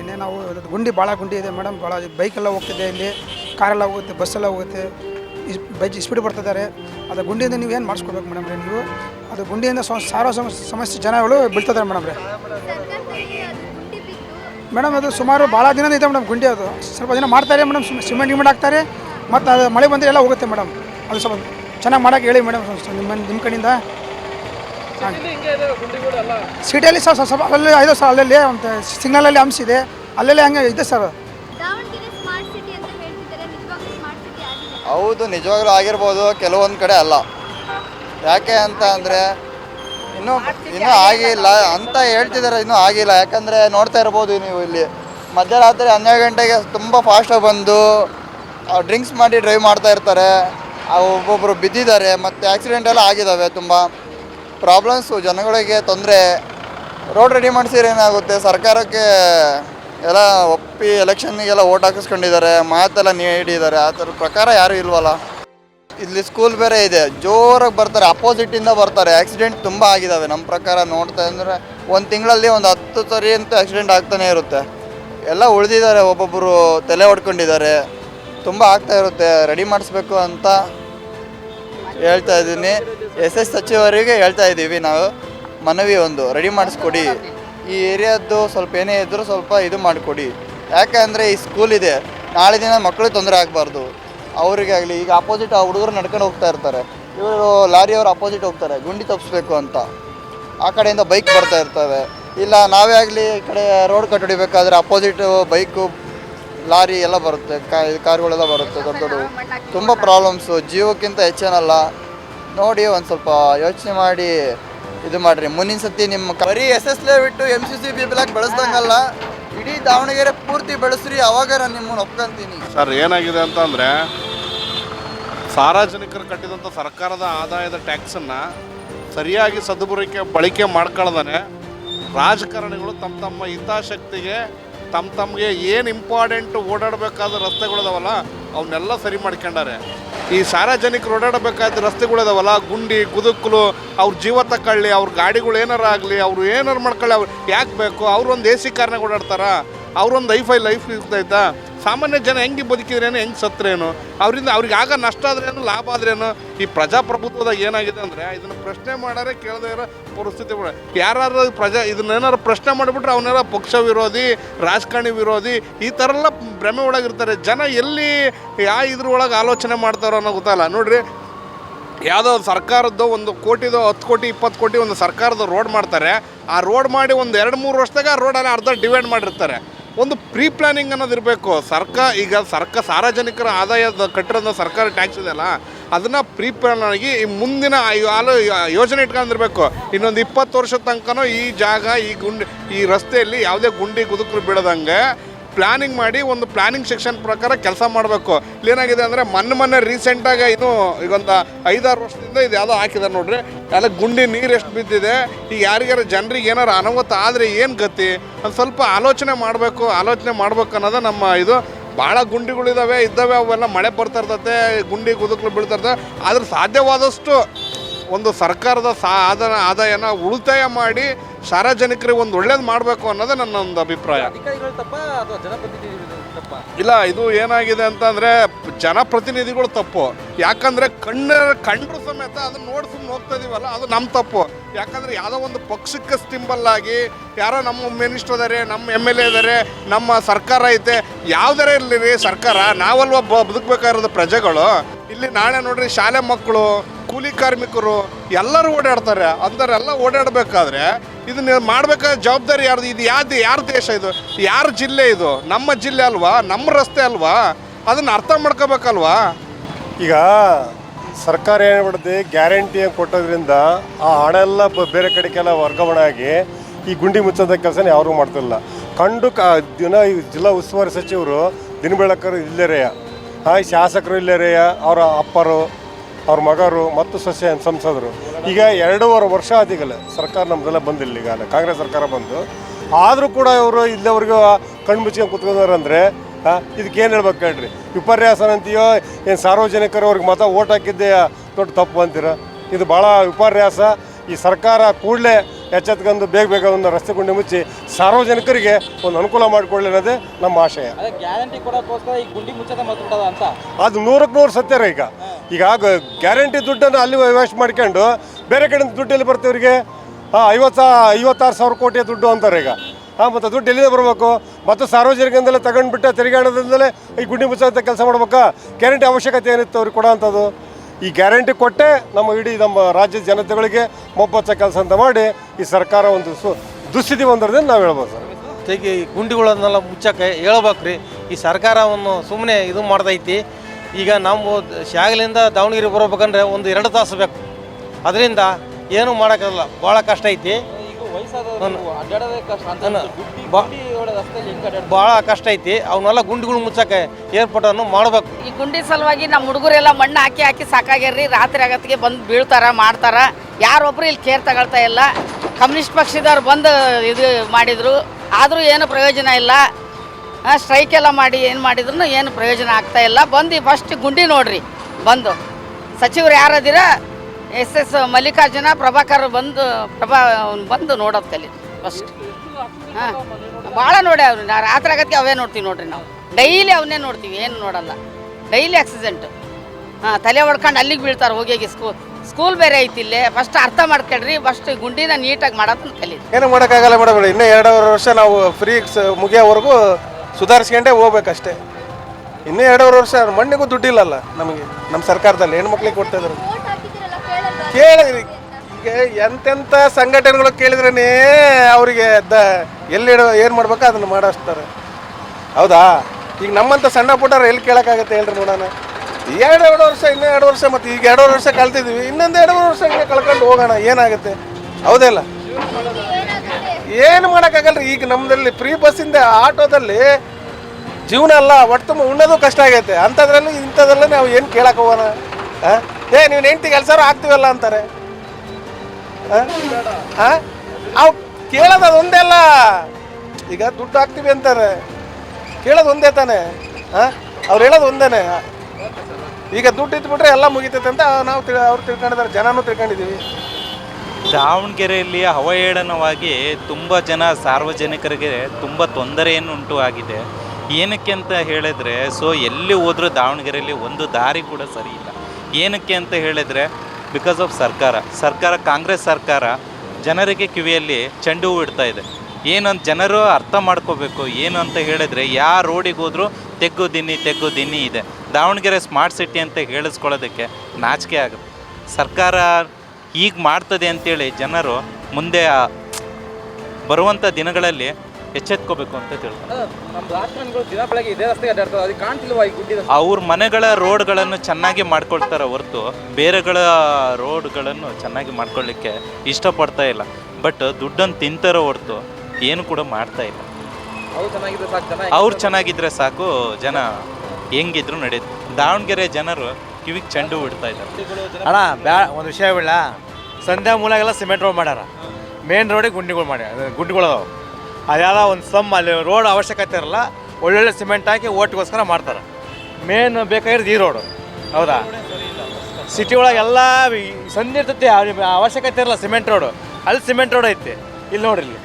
ನಿನ್ನೆ ನಾವು ಗುಂಡಿ ಭಾಳ ಗುಂಡಿ ಇದೆ ಮೇಡಮ್, ಭಾಳ ಬೈಕೆಲ್ಲ ಹೋಗ್ತಿದೆ ಇಲ್ಲಿ, ಕಾರೆಲ್ಲ ಹೋಗುತ್ತೆ, ಬಸ್ಸೆಲ್ಲ ಹೋಗುತ್ತೆ. ಬೈಕ್ ಸ್ಪೀಡ್ ಬರ್ತಿದ್ದಾರೆ. ಅದು ಗುಂಡಿಯಿಂದ ನೀವು ಏನು ಮಾಡಿಸ್ಕೊಡ್ಬೇಕು ಮೇಡಮ್ ರೀ ನೀವು? ಅದು ಗುಂಡಿಯಿಂದ ಸಾರೋ ಸಮ, ಸಮಸ್ಯೆ ಜನಗಳು ಬೀಳ್ತಿದ್ದಾರೆ ಮೇಡಮ್ ರೀ. ಮೇಡಮ್, ಅದು ಸುಮಾರು ಭಾಳ ದಿನ ಇದೆ ಮೇಡಮ್ ಗುಂಡಿ ಅದು. ಸ್ವಲ್ಪ ದಿನ ಮಾಡ್ತಾರೆ ಮೇಡಮ್ ಸಿಮೆಂಟ್ ಗಿಮೆಂಟ್ ಹಾಕ್ತಾರೆ ಮತ್ತು ಅದು ಮಳೆ ಬಂದರೆ ಎಲ್ಲ ಹೋಗುತ್ತೆ ಮೇಡಮ್. ಅದು ಸ್ವಲ್ಪ ಚೆನ್ನಾಗಿ ಮಾಡೋಕ್ಕೆ ಹೇಳಿ ಮೇಡಮ್ ನಿಮ್ಮ ನಿಮ್ಮ ಕಡೆಯಿಂದ ಹಿಂಗೆ ಇದೆ ಗುಂಡಿಗಳು ಎಲ್ಲ ಸಿಟಿಯಲ್ಲಿ ಸರ್ ಸ್ವಲ್ಪ ಅಲ್ಲಲ್ಲಿ ಇದೆ ಸರ್ ಅಲ್ಲಲ್ಲಿ ಒಂದು ಸಿಗ್ನಲಲ್ಲಿ ಅಂಶ ಇದೆ. ಅಲ್ಲಲ್ಲಿ ಹಂಗೆ ಇದೆ ಸರ್. ದಾವಣಗೆರೆ ಸ್ಮಾರ್ಟ್ ಸಿಟಿ ಅಂತ ಹೇಳ್ತಿದ್ದಾರೆ. ನಿಜವಾಗ್ಲೂ ಸ್ಮಾರ್ಟ್ ಸಿಟಿ ಆಗಿದೆ. ಹೌದು ನಿಜವಾಗ್ಲೂ ಆಗಿರ್ಬೋದು. ಕೆಲವೊಂದು ಕಡೆ ಅಲ್ಲ. ಯಾಕೆ ಅಂತ ಅಂದರೆ ಇನ್ನೂ ಇನ್ನೂ ಆಗಿಲ್ಲ ಅಂತ ಹೇಳ್ತಿದ್ದಾರೆ. ಇನ್ನೂ ಆಗಿಲ್ಲ. ಯಾಕಂದರೆ ನೋಡ್ತಾ ಇರ್ಬೋದು ನೀವು ಇಲ್ಲಿ. ಮಧ್ಯರಾತ್ರಿ ಹನ್ನೆರಡು ಗಂಟೆಗೆ ತುಂಬ ಫಾಸ್ಟಾಗಿ ಬಂದು ಡ್ರಿಂಕ್ಸ್ ಮಾಡಿ ಡ್ರೈವ್ ಮಾಡ್ತಾ ಇರ್ತಾರೆ. ಆ ಒಬ್ಬೊಬ್ಬರು ಬಿದ್ದಿದ್ದಾರೆ. ಮತ್ತು ಆಕ್ಸಿಡೆಂಟ್ ಎಲ್ಲ ಆಗಿದ್ದಾವೆ ತುಂಬ. ಪ್ರಾಬ್ಲಮ್ಸು ಜನಗಳಿಗೆ ತೊಂದರೆ ರೋಡ್ ರೆಡಿ ಮಾಡಿಸಿದ್ರೆ ಏನಾಗುತ್ತೆ? ಸರ್ಕಾರಕ್ಕೆ ಎಲ್ಲ ಒಪ್ಪಿ ಎಲೆಕ್ಷನ್ನಿಗೆಲ್ಲ ಓಟ್ ಹಾಕಿಸ್ಕೊಂಡಿದ್ದಾರೆ, ಮಾತೆಲ್ಲ ನೀಡಿದ್ದಾರೆ ಆ ಥರ ಪ್ರಕಾರ ಯಾರೂ ಇಲ್ವಲ್ಲ? ಇಲ್ಲಿ ಸ್ಕೂಲ್ ಬೇರೆ ಇದೆ, ಜೋರಾಗಿ ಬರ್ತಾರೆ ಅಪೋಸಿಟಿಂದ ಬರ್ತಾರೆ ಆಕ್ಸಿಡೆಂಟ್ ತುಂಬ ಆಗಿದ್ದಾವೆ ನಮ್ಮ ಪ್ರಕಾರ ನೋಡ್ತಾ ಅಂದರೆ ಒಂದು ತಿಂಗಳಲ್ಲಿ ಒಂದು ಹತ್ತು ಸರಿ ಅಂತ ಆಕ್ಸಿಡೆಂಟ್ ಆಗ್ತಾನೆ ಇರುತ್ತೆ. ಎಲ್ಲ ಉಳಿದಿದ್ದಾರೆ ಒಬ್ಬೊಬ್ಬರು ತಲೆ ಹೊಡ್ಕೊಂಡಿದ್ದಾರೆ. ತುಂಬ ಆಗ್ತಾ ಇರುತ್ತೆ ರೆಡಿ ಮಾಡಿಸ್ಬೇಕು ಅಂತ ಹೇಳ್ತಾ ಇದ್ದೀನಿ. ಎಸ್ ಎಸ್ ಸಚಿವರಿಗೆ ಹೇಳ್ತಾ ಇದ್ದೀವಿ ನಾವು. ಮನವಿ ಒಂದು ರೆಡಿ ಮಾಡಿಸ್ಕೊಡಿ. ಈ ಏರಿಯಾದ್ದು ಸ್ವಲ್ಪ ಏನೇ ಇದ್ದರೂ ಸ್ವಲ್ಪ ಇದು ಮಾಡಿಕೊಡಿ. ಯಾಕೆ ಅಂದರೆ ಈ ಸ್ಕೂಲ್ ಇದೆ. ನಾಳೆ ದಿನ ಮಕ್ಕಳು ತೊಂದರೆ ಆಗಬಾರ್ದು. ಅವರಿಗೆ ಆಗಲಿ, ಈಗ ಅಪೋಸಿಟ್ ಆ ಹುಡುಗರು ನಡ್ಕೊಂಡು ಹೋಗ್ತಾ ಇರ್ತಾರೆ. ಇವರು ಲಾರಿಯವರು ಅಪೋಸಿಟ್ ಹೋಗ್ತಾರೆ. ಗುಂಡಿ ತಪ್ಪಿಸ್ಬೇಕು ಅಂತ. ಆ ಕಡೆಯಿಂದ ಬೈಕ್ ಬರ್ತಾ ಇರ್ತವೆ. ಇಲ್ಲ, ನಾವೇ ಆಗಲಿ ಈ ಕಡೆ ರೋಡ್ ಕಟ್ಟು ಹೊಡಿಬೇಕಾದ್ರೆ ಅಪೋಸಿಟು ಬೈಕು ಲಾರಿ ಎಲ್ಲ ಬರುತ್ತೆ. ಕಾ- ಕಾರುಗಳೆಲ್ಲ ಬರುತ್ತೆ, ದೊಡ್ಡ ದೊಡ್ಡ. ತುಂಬ ಪ್ರಾಬ್ಲಮ್ಸು ಜೀವಕ್ಕಿಂತ ಹೆಚ್ಚೇನಲ್ಲ. ನೋಡಿ, ಒಂದು ಸ್ವಲ್ಪ ಯೋಚನೆ ಮಾಡಿ ಇದು ಮಾಡ್ರಿ. ಮುಂದಿನ ಸತಿ ನಿಮ್ಮ ಬರೀ ಎಸ್ ಎಸ್ ಲೇ ಬಿಟ್ಟು M C C B block ಬೆಳೆಸ್ದಂಗಲ್ಲ, ಇಡೀ ದಾವಣಗೆರೆ ಪೂರ್ತಿ ಬೆಳೆಸ್ರಿ, ಅವಾಗ ನಾನು ನಿಮ್ಮನ್ನು ಒಪ್ಕೊಂತೀನಿ. ಸರ್, ಏನಾಗಿದೆ ಅಂತಂದರೆ, ಸಾರ್ವಜನಿಕರು ಕಟ್ಟಿದಂಥ ಸರ್ಕಾರದ ಆದಾಯದ ಟ್ಯಾಕ್ಸನ್ನು ಸರಿಯಾಗಿ ಸದುಬಳಕೆ ಬಳಕೆ ಮಾಡ್ಕೊಳ್ದಾನೆ ರಾಜಕಾರಣಿಗಳು ತಮ್ಮ ತಮ್ಮ ಹಿತಾಸಕ್ತಿಗೆ ತಮ್ಮ ತಮಗೆ ಏನು ಇಂಪಾರ್ಟೆಂಟ್ ಓಡಾಡಬೇಕಾದ ರಸ್ತೆಗಳಿದಾವಲ್ಲ ಅವನ್ನೆಲ್ಲ ಸರಿ ಮಾಡ್ಕೊಂಡಾರೆ. ಈ ಸಾರ್ವಜನಿಕರು ಓಡಾಡಬೇಕಾದ ರಸ್ತೆಗಳಿದಾವಲ್ಲ ಗುಂಡಿ, ಗುದುಕಲು, ಅವ್ರ ಜೀವ ತಕೊಳ್ಳಿ ಅವ್ರ ಗಾಡಿಗಳು ಏನಾರ ಆಗಲಿ, ಅವ್ರು ಏನಾರು ಮಾಡ್ಕೊಳ್ಳಿ, ಅವ್ರು ಯಾಕೆ ಬೇಕು ಅವ್ರೊಂದು ಎ ಸಿ ಕಾರ್ನಾಗ ಓಡಾಡ್ತಾರ? ಅವ್ರೊಂದು ಐಫೈ ಲೈಫ್ ಇರ್ತೈತಾ ಸಾಮಾನ್ಯ ಜನ ಹೆಂಗೆ ಬದುಕಿದ್ರೇನು ಹೆಂಗೆ ಸತ್ರೇನು ಅವರಿಂದ ಅವ್ರಿಗೆ ಆಗ ನಷ್ಟ ಆದ್ರೇನು ಲಾಭ ಆದ್ರೇನು ಈ ಪ್ರಜಾಪ್ರಭುತ್ವದಾಗ ಏನಾಗಿದೆ ಅಂದರೆ, ಇದನ್ನು ಪ್ರಶ್ನೆ ಮಾಡಾರೆ, ಕೇಳದೇ ಇರೋ ಪರಿಸ್ಥಿತಿ ಯಾರು ಪ್ರಜಾ ಇದನ್ನೇನಾರು ಪ್ರಶ್ನೆ ಮಾಡಿಬಿಟ್ರೆ ಅವನ್ನೆಲ್ಲ ಪಕ್ಷ ವಿರೋಧಿ, ರಾಜಕಾರಣಿ ವಿರೋಧಿ, ಈ ಥರ ಎಲ್ಲ ಭ್ರಮೆ ಒಳಗಿರ್ತಾರೆ. ಜನ ಎಲ್ಲಿ ಯಾ ಇದ್ರ ಒಳಗೆ ಆಲೋಚನೆ ಮಾಡ್ತಾರೋ ಅನ್ನೋ ಗೊತ್ತಲ್ಲ. ನೋಡ್ರಿ, ಯಾವುದೋ ಸರ್ಕಾರದ್ದು ಒಂದು ಕೋಟಿದೋ ಹತ್ತು ಕೋಟಿ, ಇಪ್ಪತ್ತು ಕೋಟಿ ಒಂದು ಸರ್ಕಾರದ ರೋಡ್ ಮಾಡ್ತಾರೆ. ಆ ರೋಡ್ ಮಾಡಿ ಒಂದು ಎರಡು ಮೂರು ವರ್ಷದಾಗ ಆ ಅರ್ಧ ಡಿವೈಡ್ ಮಾಡಿರ್ತಾರೆ. ಒಂದು ಪ್ರೀ ಪ್ಲಾನಿಂಗ್ ಅನ್ನೋದು ಇರಬೇಕು. ಸರ್ಕಾರ ಈಗ ಸರ್ಕಾರ ಸಾರ್ವಜನಿಕರ ಆದಾಯದ ಕಟ್ಟಿರೋದು ಸರ್ಕಾರ ಟ್ಯಾಕ್ಸ್ ಇದೆಯಲ್ಲ ಅದನ್ನು ಪ್ರೀ ಪ್ಲಾನ್ ಆಗಿ ಈ ಮುಂದಿನ ಆಲೋ ಯೋಜನೆ ಇಟ್ಕೊಂಡಿರ್ಬೇಕು. ಇನ್ನೊಂದು ಇಪ್ಪತ್ತು ವರ್ಷದ ತನಕನೂ ಈ ಜಾಗ, ಈ ಗುಂಡಿ, ಈ ರಸ್ತೆಯಲ್ಲಿ ಯಾವುದೇ ಗುಂಡಿ, ಗುದುಕರು ಬೀಳದಂಗೆ ಪ್ಲಾನಿಂಗ್ ಮಾಡಿ ಒಂದು ಪ್ಲಾನಿಂಗ್ ಸೆಕ್ಷನ್ ಪ್ರಕಾರ ಕೆಲಸ ಮಾಡಬೇಕು. ಏನಾಗಿದೆ ಅಂದರೆ ಮೊನ್ನೆ ಮೊನ್ನೆ ರೀಸೆಂಟಾಗಿ ಇನ್ನು ಈಗ ಒಂದು ಐದಾರು ವರ್ಷದಿಂದ ಇದು ಯಾವುದೋ ಹಾಕಿದ್ದಾರೆ ನೋಡ್ರಿ. ಎಲ್ಲ ಗುಂಡಿ ನೀರು ಎಷ್ಟು ಬಿದ್ದಿದೆ. ಈಗ ಯಾರಿಗಾರ ಜನರಿಗೆ ಏನಾರು ಅನಾಹುತ ಆದರೆ ಏನು ಗತಿ? ಒಂದು ಸ್ವಲ್ಪ ಆಲೋಚನೆ ಮಾಡಬೇಕು ಆಲೋಚನೆ ಮಾಡಬೇಕು ಅನ್ನೋದು ನಮ್ಮ ಇದು. ಭಾಳ ಗುಂಡಿಗಳಿದಾವೆ, ಇದ್ದಾವೆ, ಅವೆಲ್ಲ ಮಳೆ ಬರ್ತಾ ಇರ್ತತೆ, ಗುಂಡಿ ಕುದುಕ್ಲು ಬೀಳ್ತಾ ಇರ್ತವೆ ಆದ್ರೆ ಸಾಧ್ಯವಾದಷ್ಟು ಒಂದು ಸರ್ಕಾರದ ಸಾ ಆದಾಯ ಆದಾಯನ ಉಳಿತಾಯ ಮಾಡಿ ಸಾರ್ವಜನಿಕರಿಗೆ ಒಂದು ಒಳ್ಳೇದು ಮಾಡಬೇಕು ಅನ್ನೋದೇ ನನ್ನ ಒಂದು ಅಭಿಪ್ರಾಯ. ಇಲ್ಲ ಇದು ಏನಾಗಿದೆ ಅಂತಂದ್ರೆ ಜನಪ್ರತಿನಿಧಿಗಳು ತಪ್ಪು. ಯಾಕಂದ್ರೆ ಕಣ್ಣ ಕಂಡ್ರು ಸಮೇತ ಅದನ್ನ ನೋಡಿ ಸುಮ್ಮನೆ ಹೋಗ್ತಾ ಇದೀವಲ್ಲ ಅದು ನಮ್ಮ ತಪ್ಪು. ಯಾಕಂದ್ರೆ ಯಾವುದೋ ಒಂದು ಪಕ್ಷಕ್ಕೆ ಸ್ಟಿಂಬಲ್ ಆಗಿ ಯಾರೋ ನಮ್ಮ ಮಿನಿಸ್ಟರ್ ಇದಾರೆ ನಮ್ಮ ಎಂ ಎಲ್ ಎ ಇದಾರೆ ನಮ್ಮ ಸರ್ಕಾರ ಐತೆ ಯಾವ್ದಾರ ಇರಲಿ ರೀ ಸರ್ಕಾರ ನಾವಲ್ವ ಬದುಕಬೇಕಾಗಿರೋದು ಪ್ರಜೆಗಳು? ಇಲ್ಲಿ ನಾಳೆ ನೋಡ್ರಿ ಶಾಲೆ ಮಕ್ಕಳು ಕೂಲಿ ಕಾರ್ಮಿಕರು ಎಲ್ಲರೂ ಓಡಾಡ್ತಾರೆ. ಅಂಥವ್ರೆಲ್ಲ ಓಡಾಡಬೇಕಾದ್ರೆ ಇದನ್ನ ಮಾಡಬೇಕಾದ ಜವಾಬ್ದಾರಿ ಯಾರ್ದು? ಇದು ಯಾವ್ದು ಯಾರ ದೇಶ ಇದು? ಯಾರ ಜಿಲ್ಲೆ ಇದು? ನಮ್ಮ ಜಿಲ್ಲೆ ಅಲ್ವಾ? ನಮ್ಮ ರಸ್ತೆ ಅಲ್ವಾ? ಅದನ್ನ ಅರ್ಥ ಮಾಡ್ಕೋಬೇಕಲ್ವಾ? ಈಗ ಸರ್ಕಾರ ಏನು ಮಾಡಿದೆ? ಗ್ಯಾರಂಟಿ ಕೊಟ್ಟೋದ್ರಿಂದ ಆ ಹಣ ಎಲ್ಲ ಬೇರೆ ಕಡೆಗೆಲ್ಲ ವರ್ಗಾವಣೆ ಆಗಿ ಈ ಗುಂಡಿ ಮುಚ್ಚೋದ ಕೆಲಸನ ಯಾರು ಮಾಡ್ತಿಲ್ಲ. ಕಂಡು ಕ ದಿನ ಈ ಜಿಲ್ಲಾ ಉಸ್ತುವಾರಿ ಸಚಿವರು ದಿನಬೆಳಕರು ಇಲ್ಲೇರೆಯ. ಆ ಈ ಶಾಸಕರು ಇಲ್ಲೇರೆಯ, ಅವರ ಅಪ್ಪರು ಅವ್ರ ಮಗರು ಮತ್ತು ಸಸ್ಯ ಸಂಸದರು. ಈಗ ಎರಡೂವರೆ ವರ್ಷ ಆದಿಗಲ್ಲ ಸರ್ಕಾರ ನಮ್ಮದೆಲ್ಲ ಬಂದಿಲ್ಲ ಈಗ. ಕಾಂಗ್ರೆಸ್ ಸರ್ಕಾರ ಬಂದು. ಆದರೂ ಕೂಡ ಇವರು ಇಲ್ಲಿವರೆಗೂ ಕಣ್ಣು ಮುಚ್ಕೊಂಡು ಹಾಂ ಇದಕ್ಕೆ ಏನು ಹೇಳ್ಬೇಕು ಹೇಳ್ರಿ? ವಿಪರ್ಯಾಸ ಅಂತೀಯೋ ಏನು ಸಾರ್ವಜನಿಕರು ಅವ್ರಿಗೆ ಮತ ಓಟ್ ಹಾಕಿದ್ದೆ ದೊಡ್ಡ ತಪ್ಪು ಅಂತೀರ? ಇದು ಭಾಳ ವಿಪರ್ಯಾಸ. ಈ ಸರ್ಕಾರ ಕೂಡಲೇ ಎಚ್ಚೆತ್ಕೊಂಡು ಬೇಗ ಬೇಗ ಒಂದು ರಸ್ತೆ ಗುಂಡಿ ಮುಚ್ಚಿ ಸಾರ್ವಜನಿಕರಿಗೆ ಒಂದು ಅನುಕೂಲ ಮಾಡಿಕೊಳ್ಳಿ ಅನ್ನೋದೇ ನಮ್ಮ ಆಶಯ. ಅದೇ ಗ್ಯಾರಂಟಿ ಕೊಡೋಕ್ಕೋಸ್ಕರ ಈ ಗುಂಡಿ ಮುಚ್ಚದ ಅಂತ? ಅದು ನೂರಕ್ಕೆ ನೂರು ಸತ್ಯರ ಈಗ. ಈಗ ಗ್ಯಾರಂಟಿ ದುಡ್ಡನ್ನು ಅಲ್ಲಿ ವೇಸ್ಟ್ ಮಾಡ್ಕೊಂಡು ಬೇರೆ ಕಡೆಯಿಂದ ದುಡ್ಡು ಎಲ್ಲಿ ಬರುತ್ತೆ ಇವರಿಗೆ ಹಾಂ ಐವತ್ತು ಐವತ್ತಾರು ಸಾವಿರ ಕೋಟಿಯ ದುಡ್ಡು ಅಂತಾರೆ ಈಗ. ಹಾಂ ಮತ್ತು ದುಡ್ಡು ಎಲ್ಲಿಂದ ಬರಬೇಕು? ಮತ್ತು ಸಾರ್ವಜನಿಕರಿಂದಲೇ ತಗೊಂಡ್ಬಿಟ್ಟು ತೆರಿಗೆ ಹಣದಿಂದಲೇ ಈ ಗುಂಡಿ ಮುಚ್ಚೋಂಥ ಕೆಲಸ ಮಾಡ್ಬೇಕಾ? ಗ್ಯಾರಂಟಿ ಅವಶ್ಯಕತೆ ಏನಿತ್ತು ಅವ್ರಿಗೆ ಕೊಡೋ ಅಂಥದ್ದು ಈ ಗ್ಯಾರಂಟಿ ಕೊಟ್ಟೆ ನಮ್ಮ ಇಡೀ ನಮ್ಮ ರಾಜ್ಯದ ಜನತೆಗಳಿಗೆ ಮೊಬ್ಬಚ್ಚ ಕೆಲಸ ಅಂತ ಮಾಡಿ ಈ ಸರ್ಕಾರ ಒಂದು ಸು ದುಸ್ಥಿತಿ ಹೊಂದಿರೋದೇ ನಾವು ಹೇಳ್ಬೋದು ಸರ್. ಈ ಗುಂಡಿಗಳನ್ನೆಲ್ಲ ಮುಚ್ಚಕ್ಕೆ ಹೇಳ್ಬೇಕ್ರಿ ಈ ಸರ್ಕಾರವನ್ನು ಸುಮ್ಮನೆ ಇದು ಮಾಡ್ದೈತಿ. ಈಗ ನಾವು ಶಾಗಲಿಂದ ದಾವಣಗೆರೆ ಬರಬೇಕಂದ್ರೆ ಒಂದು ಎರಡು ತಾಸು ಬೇಕು. ಅದರಿಂದ ಏನು ಮಾಡೋಕ್ಕಾಗಲ್ಲ. ಭಾಳ ಕಷ್ಟ ಐತಿ. ಭಾಳ ಕಷ್ಟ. ಐತಿ. ಅವನ್ನೆಲ್ಲ ಗುಂಡಿಗಳು ಮುಚ್ಚಕ್ಕೆ ಏರ್ಪೋರ್ಟನ್ನು ಮಾಡಬೇಕು. ಈ ಗುಂಡಿ ಸಲುವಾಗಿ ನಮ್ಮ ಹುಡುಗರೆಲ್ಲ ಮಣ್ಣು ಹಾಕಿ ಹಾಕಿ ಸಾಕಾಗ್ಯಾರ್ರಿ. ರಾತ್ರಿ ಆಗತ್ತಿಗೆ ಬಂದು ಬೀಳ್ತಾರ ಮಾಡ್ತಾರ. ಯಾರೊಬ್ರು ಇಲ್ಲಿ ಕೇರ್ ತಗೊಳ್ತಾ ಇಲ್ಲ. ಕಮ್ಯುನಿಸ್ಟ್ ಪಕ್ಷದವ್ರು ಬಂದು ಇದು ಮಾಡಿದ್ರು. ಆದರೂ ಏನು ಪ್ರಯೋಜನ ಇಲ್ಲ. ಸ್ಟ್ರೈಕ್ ಎಲ್ಲ ಮಾಡಿ ಏನು ಮಾಡಿದ್ರು ಏನು ಪ್ರಯೋಜನ ಆಗ್ತಾ ಇಲ್ಲ. ಬಂದು ಫಸ್ಟ್ ಗುಂಡಿ ನೋಡ್ರಿ. ಬಂದು. ಸಚಿವರು ಯಾರದಿರ ಎಸ್ ಎಸ್ ಮಲ್ಲಿಕಾರ್ಜುನ, ಪ್ರಭಾಕರ್ ಬಂದು, ಪ್ರಭಾ ಅವ್ನು ಬಂದು ನೋಡೋದು ಫಸ್ಟ್ ಹಾಂ ಭಾಳ ನೋಡಿ ನಾ ರಾತ್ರಿ ಆಗತ್ತೆ ಅವೇ ನೋಡ್ತೀವಿ ನೋಡ್ರಿ ನಾವು. ಡೈಲಿ ಅವನ್ನೇ ನೋಡ್ತೀವಿ, ಏನು ನೋಡಲ್ಲ. ಡೈಲಿ ಆಕ್ಸಿಡೆಂಟು ಹಾಂ, ತಲೆ ಹೊಡ್ಕೊಂಡು ಅಲ್ಲಿಗೆ ಬೀಳ್ತಾರೆ ಹೋಗಿ ಹೋಗಿ ಸ್ಕೂ ಸ್ಕೂಲ್ ಬೇರೆ ಐತಿ ಇಲ್ಲೇ. ಫಸ್ಟ್ ಅರ್ಥ ಮಾಡ್ಕೊಳ್ರಿ ಫಸ್ಟ್ ಗುಂಡಿನ ನೀಟಾಗಿ ಮಾಡೋದನ್ನ ಕಲಿ. ಏನು ಮಾಡೋಕ್ಕಾಗಲ್ಲ ಮೇಡಮ್ ಇನ್ನೂ ಎರಡೂವರೆ ವರ್ಷ ನಾವು ಫ್ರೀ ಮುಗಿಯೋವರೆಗೂ ಸುಧಾರಿಸ್ಕೊಂಡೇ ಹೋಗ್ಬೇಕಷ್ಟೇ. ಇನ್ನೂ ಎರಡೂವರೆ ವರ್ಷ ಮಣ್ಣಿಗೂ ದುಡ್ಡಿಲ್ಲಲ್ಲ ನಮಗೆ, ನಮ್ಮ ಸರ್ಕಾರದಲ್ಲಿ ಹೆಣ್ಮಕ್ಳಿಗೆ ಕೊಡ್ತಾ ಕೇಳಿದ್ರಿ. ಈಗ ಎಂತೆಂಥ ಸಂಘಟನೆಗಳು ಕೇಳಿದ್ರೇ ಅವರಿಗೆ ದ ಎಲ್ಲಿ ಏನು ಮಾಡ್ಬೇಕು ಅದನ್ನು ಮಾಡಿಸ್ತಾರೆ. ಹೌದಾ? ಈಗ ನಮ್ಮಂಥ ಸಣ್ಣ ಪುಟ್ಟರು ಎಲ್ಲಿ ಕೇಳೋಕ್ಕಾಗತ್ತೆ ಹೇಳ್ರಿ ನೋಡೋಣ. ಎರಡು ಎರಡು ವರ್ಷ, ಇನ್ನೂ ಎರಡು ವರ್ಷ ಮತ್ತು ಈಗ ಎರಡೂವರೆ ವರ್ಷ ಕಲ್ತಿದ್ವಿ. ಇನ್ನೊಂದು ಎರಡೂವರೆ ವರ್ಷ ಹಿಂಗೆ ಕಳ್ಕೊಂಡು ಹೋಗೋಣ, ಏನಾಗುತ್ತೆ? ಹೌದಿಲ್ಲ ಏನು ಮಾಡೋಕ್ಕಾಗಲ್ಲ ಈಗ ನಮ್ಮದಲ್ಲಿ ಫ್ರೀ ಬಸ್ಸಿಂದ ಆಟೋದಲ್ಲಿ ಜೀವನ ಅಲ್ಲ ಒಟ್ಟು ಉಣ್ಣೋದು ಕಷ್ಟ ಆಗೈತೆ. ಅಂಥದ್ರಲ್ಲಿ ಇಂಥದ್ರಲ್ಲೇ ನಾವು ಏನು ಕೇಳಕ್ಕೆ ಹೋಗೋಣ? ಆ? ಏ, ನೀವು ಹೆಂಡ್ತಿ ಕೆಲಸ ಆಗ್ತೀವಲ್ಲ ಅಂತಾರೆ. ಅವು ಕೇಳೋದು ಅದೊಂದೇ ಅಲ್ಲ. ಈಗ ದುಡ್ಡು ಹಾಕ್ತೀವಿ ಅಂತಾರೆ. ಕೇಳೋದು ಒಂದೇ ತಾನೆ. ಹಾಂ ಅವ್ರು ಹೇಳೋದು ಒಂದೇನೆ. ಈಗ ದುಡ್ಡು ಇದ್ಬಿಟ್ರೆ ಎಲ್ಲ ಮುಗಿತೈತೆ ಅಂತ ನಾವು ತಿಳ್ ಅವ್ರು ತಿಳ್ಕೊಂಡಿದ್ದಾರೆ. ಜನನೂ ತಿಳ್ಕೊಂಡಿದ್ದೀವಿ. ದಾವಣಗೆರೆಯಲ್ಲಿ ಅವಹೇಳನವಾಗಿ ತುಂಬ ಜನ ಸಾರ್ವಜನಿಕರಿಗೆ ತುಂಬ ತೊಂದರೆಯನ್ನು ಉಂಟು ಆಗಿದೆ. ಏನಕ್ಕೆ ಅಂತ ಹೇಳಿದ್ರೆ, ಸೊ ಎಲ್ಲಿ ಹೋದರೂ ದಾವಣಗೆರೆಯಲ್ಲಿ ಒಂದು ದಾರಿ ಕೂಡ ಸರಿ ಇಲ್ಲ. ಏನಕ್ಕೆ ಅಂತ ಹೇಳಿದರೆ ಬಿಕಾಸ್ ಆಫ್ ಸರ್ಕಾರ. ಸರ್ಕಾರ, ಕಾಂಗ್ರೆಸ್ ಸರ್ಕಾರ ಜನರಿಗೆ ಕಿವಿಯಲ್ಲಿ ಚೆಂಡು ಹೂ ಇಡ್ತಾ ಇದೆ. ಏನಂತ ಜನರು ಅರ್ಥ ಮಾಡ್ಕೋಬೇಕು, ಏನು ಅಂತ ಹೇಳಿದರೆ ಯಾವ ರೋಡಿಗೆ ಹೋದರೂ ತೆಗ್ಗು ದಿನ್ನಿ ತೆಗ್ಗು ದಿನ್ನಿ ಇದೆ. ದಾವಣಗೆರೆ ಸ್ಮಾರ್ಟ್ ಸಿಟಿ ಅಂತ ಹೇಳಿಸ್ಕೊಳ್ಳೋದಕ್ಕೆ ನಾಚಿಕೆ ಆಗುತ್ತೆ. ಸರ್ಕಾರ ಈಗ ಮಾಡ್ತದೆ ಅಂತೇಳಿ ಜನರು ಮುಂದೆ ಬರುವಂಥ ದಿನಗಳಲ್ಲಿ ಎಚ್ಚೆತ್ಕೋಬೇಕು ಅಂತ ತಿಳ್ಕೊಂಡು. ನಮ್ಮ ರಾಜಕಾರಣಿಗಳು ದಿನ ಬೆಳಗ್ಗೆ ಇದೇ ರಸ್ತೆಗೆ ಅಡ್ಡಾಡ್ತಾರೆ ಅದಕ್ಕೆ ಕಾಣ್ತಿಲ್ವಾ ಈ ಗುಡ್ಡಿದ ಅವ್ರ ಮನೆಗಳ ರೋಡ್ಗಳನ್ನು ಚೆನ್ನಾಗಿ ಮಾಡ್ಕೊಳ್ತಾರೆ ಹೊರತು ಬೇರೆಗಳ ರೋಡ್ಗಳನ್ನು ಚೆನ್ನಾಗಿ ಮಾಡ್ಕೊಳ್ಳಿಕ್ಕೆ ಇಷ್ಟಪಡ್ತಾ ಇಲ್ಲ. ಬಟ್ ದುಡ್ಡನ್ನು ತಿಂತಾರೋ ಹೊರತು ಏನು ಕೂಡ ಮಾಡ್ತಾ ಇಲ್ಲ. ಅವ್ರು ಚೆನ್ನಾಗಿದ್ರೆ ಸಾಕು ಜನ ಅವ್ರು ಚೆನ್ನಾಗಿದ್ರೆ ಸಾಕು ಜನ ಹೆಂಗಿದ್ರು ನಡೆಯುತ್ತೆ ದಾವಣಗೆರೆ ಜನರು ಕಿವಿಗೆ ಚೆಂಡು ಬಿಡ್ತಾ ಇದ್ದಾರೆ. ಅಣ್ಣ ಬ್ಯಾ ಒಂದು ವಿಷಯ ಹೇಳ ಸಂಧ್ಯಾ ಮೂಲಗೆಲ್ಲ ಸಿಮೆಂಟ್ ರೋಡ್ ಮಾಡ್ಯಾರ. ಮೇನ್ ರೋಡಿಗೆ ಗುಂಡಿಗಳು ಮಾಡ್ಯಾರ ಗುಂಡಿಗಳು ಅದಾವ ಅದೆಲ್ಲ ಒಂದು ಸಮ್ ಅಲ್ಲಿ ರೋಡ್ ಅವಶ್ಯಕತೆ ಇರಲ್ಲ, ಒಳ್ಳೊಳ್ಳೆ ಸಿಮೆಂಟ್ ಹಾಕಿ ಓಟ್ಗೋಸ್ಕರ ಮಾಡ್ತಾರೆ. ಮೇನ್ ಬೇಕಾಗಿರೋದು ಈ ರೋಡು ಹೌದಾ? ಸಿಟಿ ಒಳಗೆ ಎಲ್ಲ ಸಂದಿರ್ತೈತಿ ಅವಶ್ಯಕತೆ ಇರಲ್ಲ ಸಿಮೆಂಟ್ ರೋಡು ಅಲ್ಲಿ ಸಿಮೆಂಟ್ ರೋಡ್ ಐತಿ. ಇಲ್ಲಿ ನೋಡ್ರಿ ಇಲ್ಲಿ.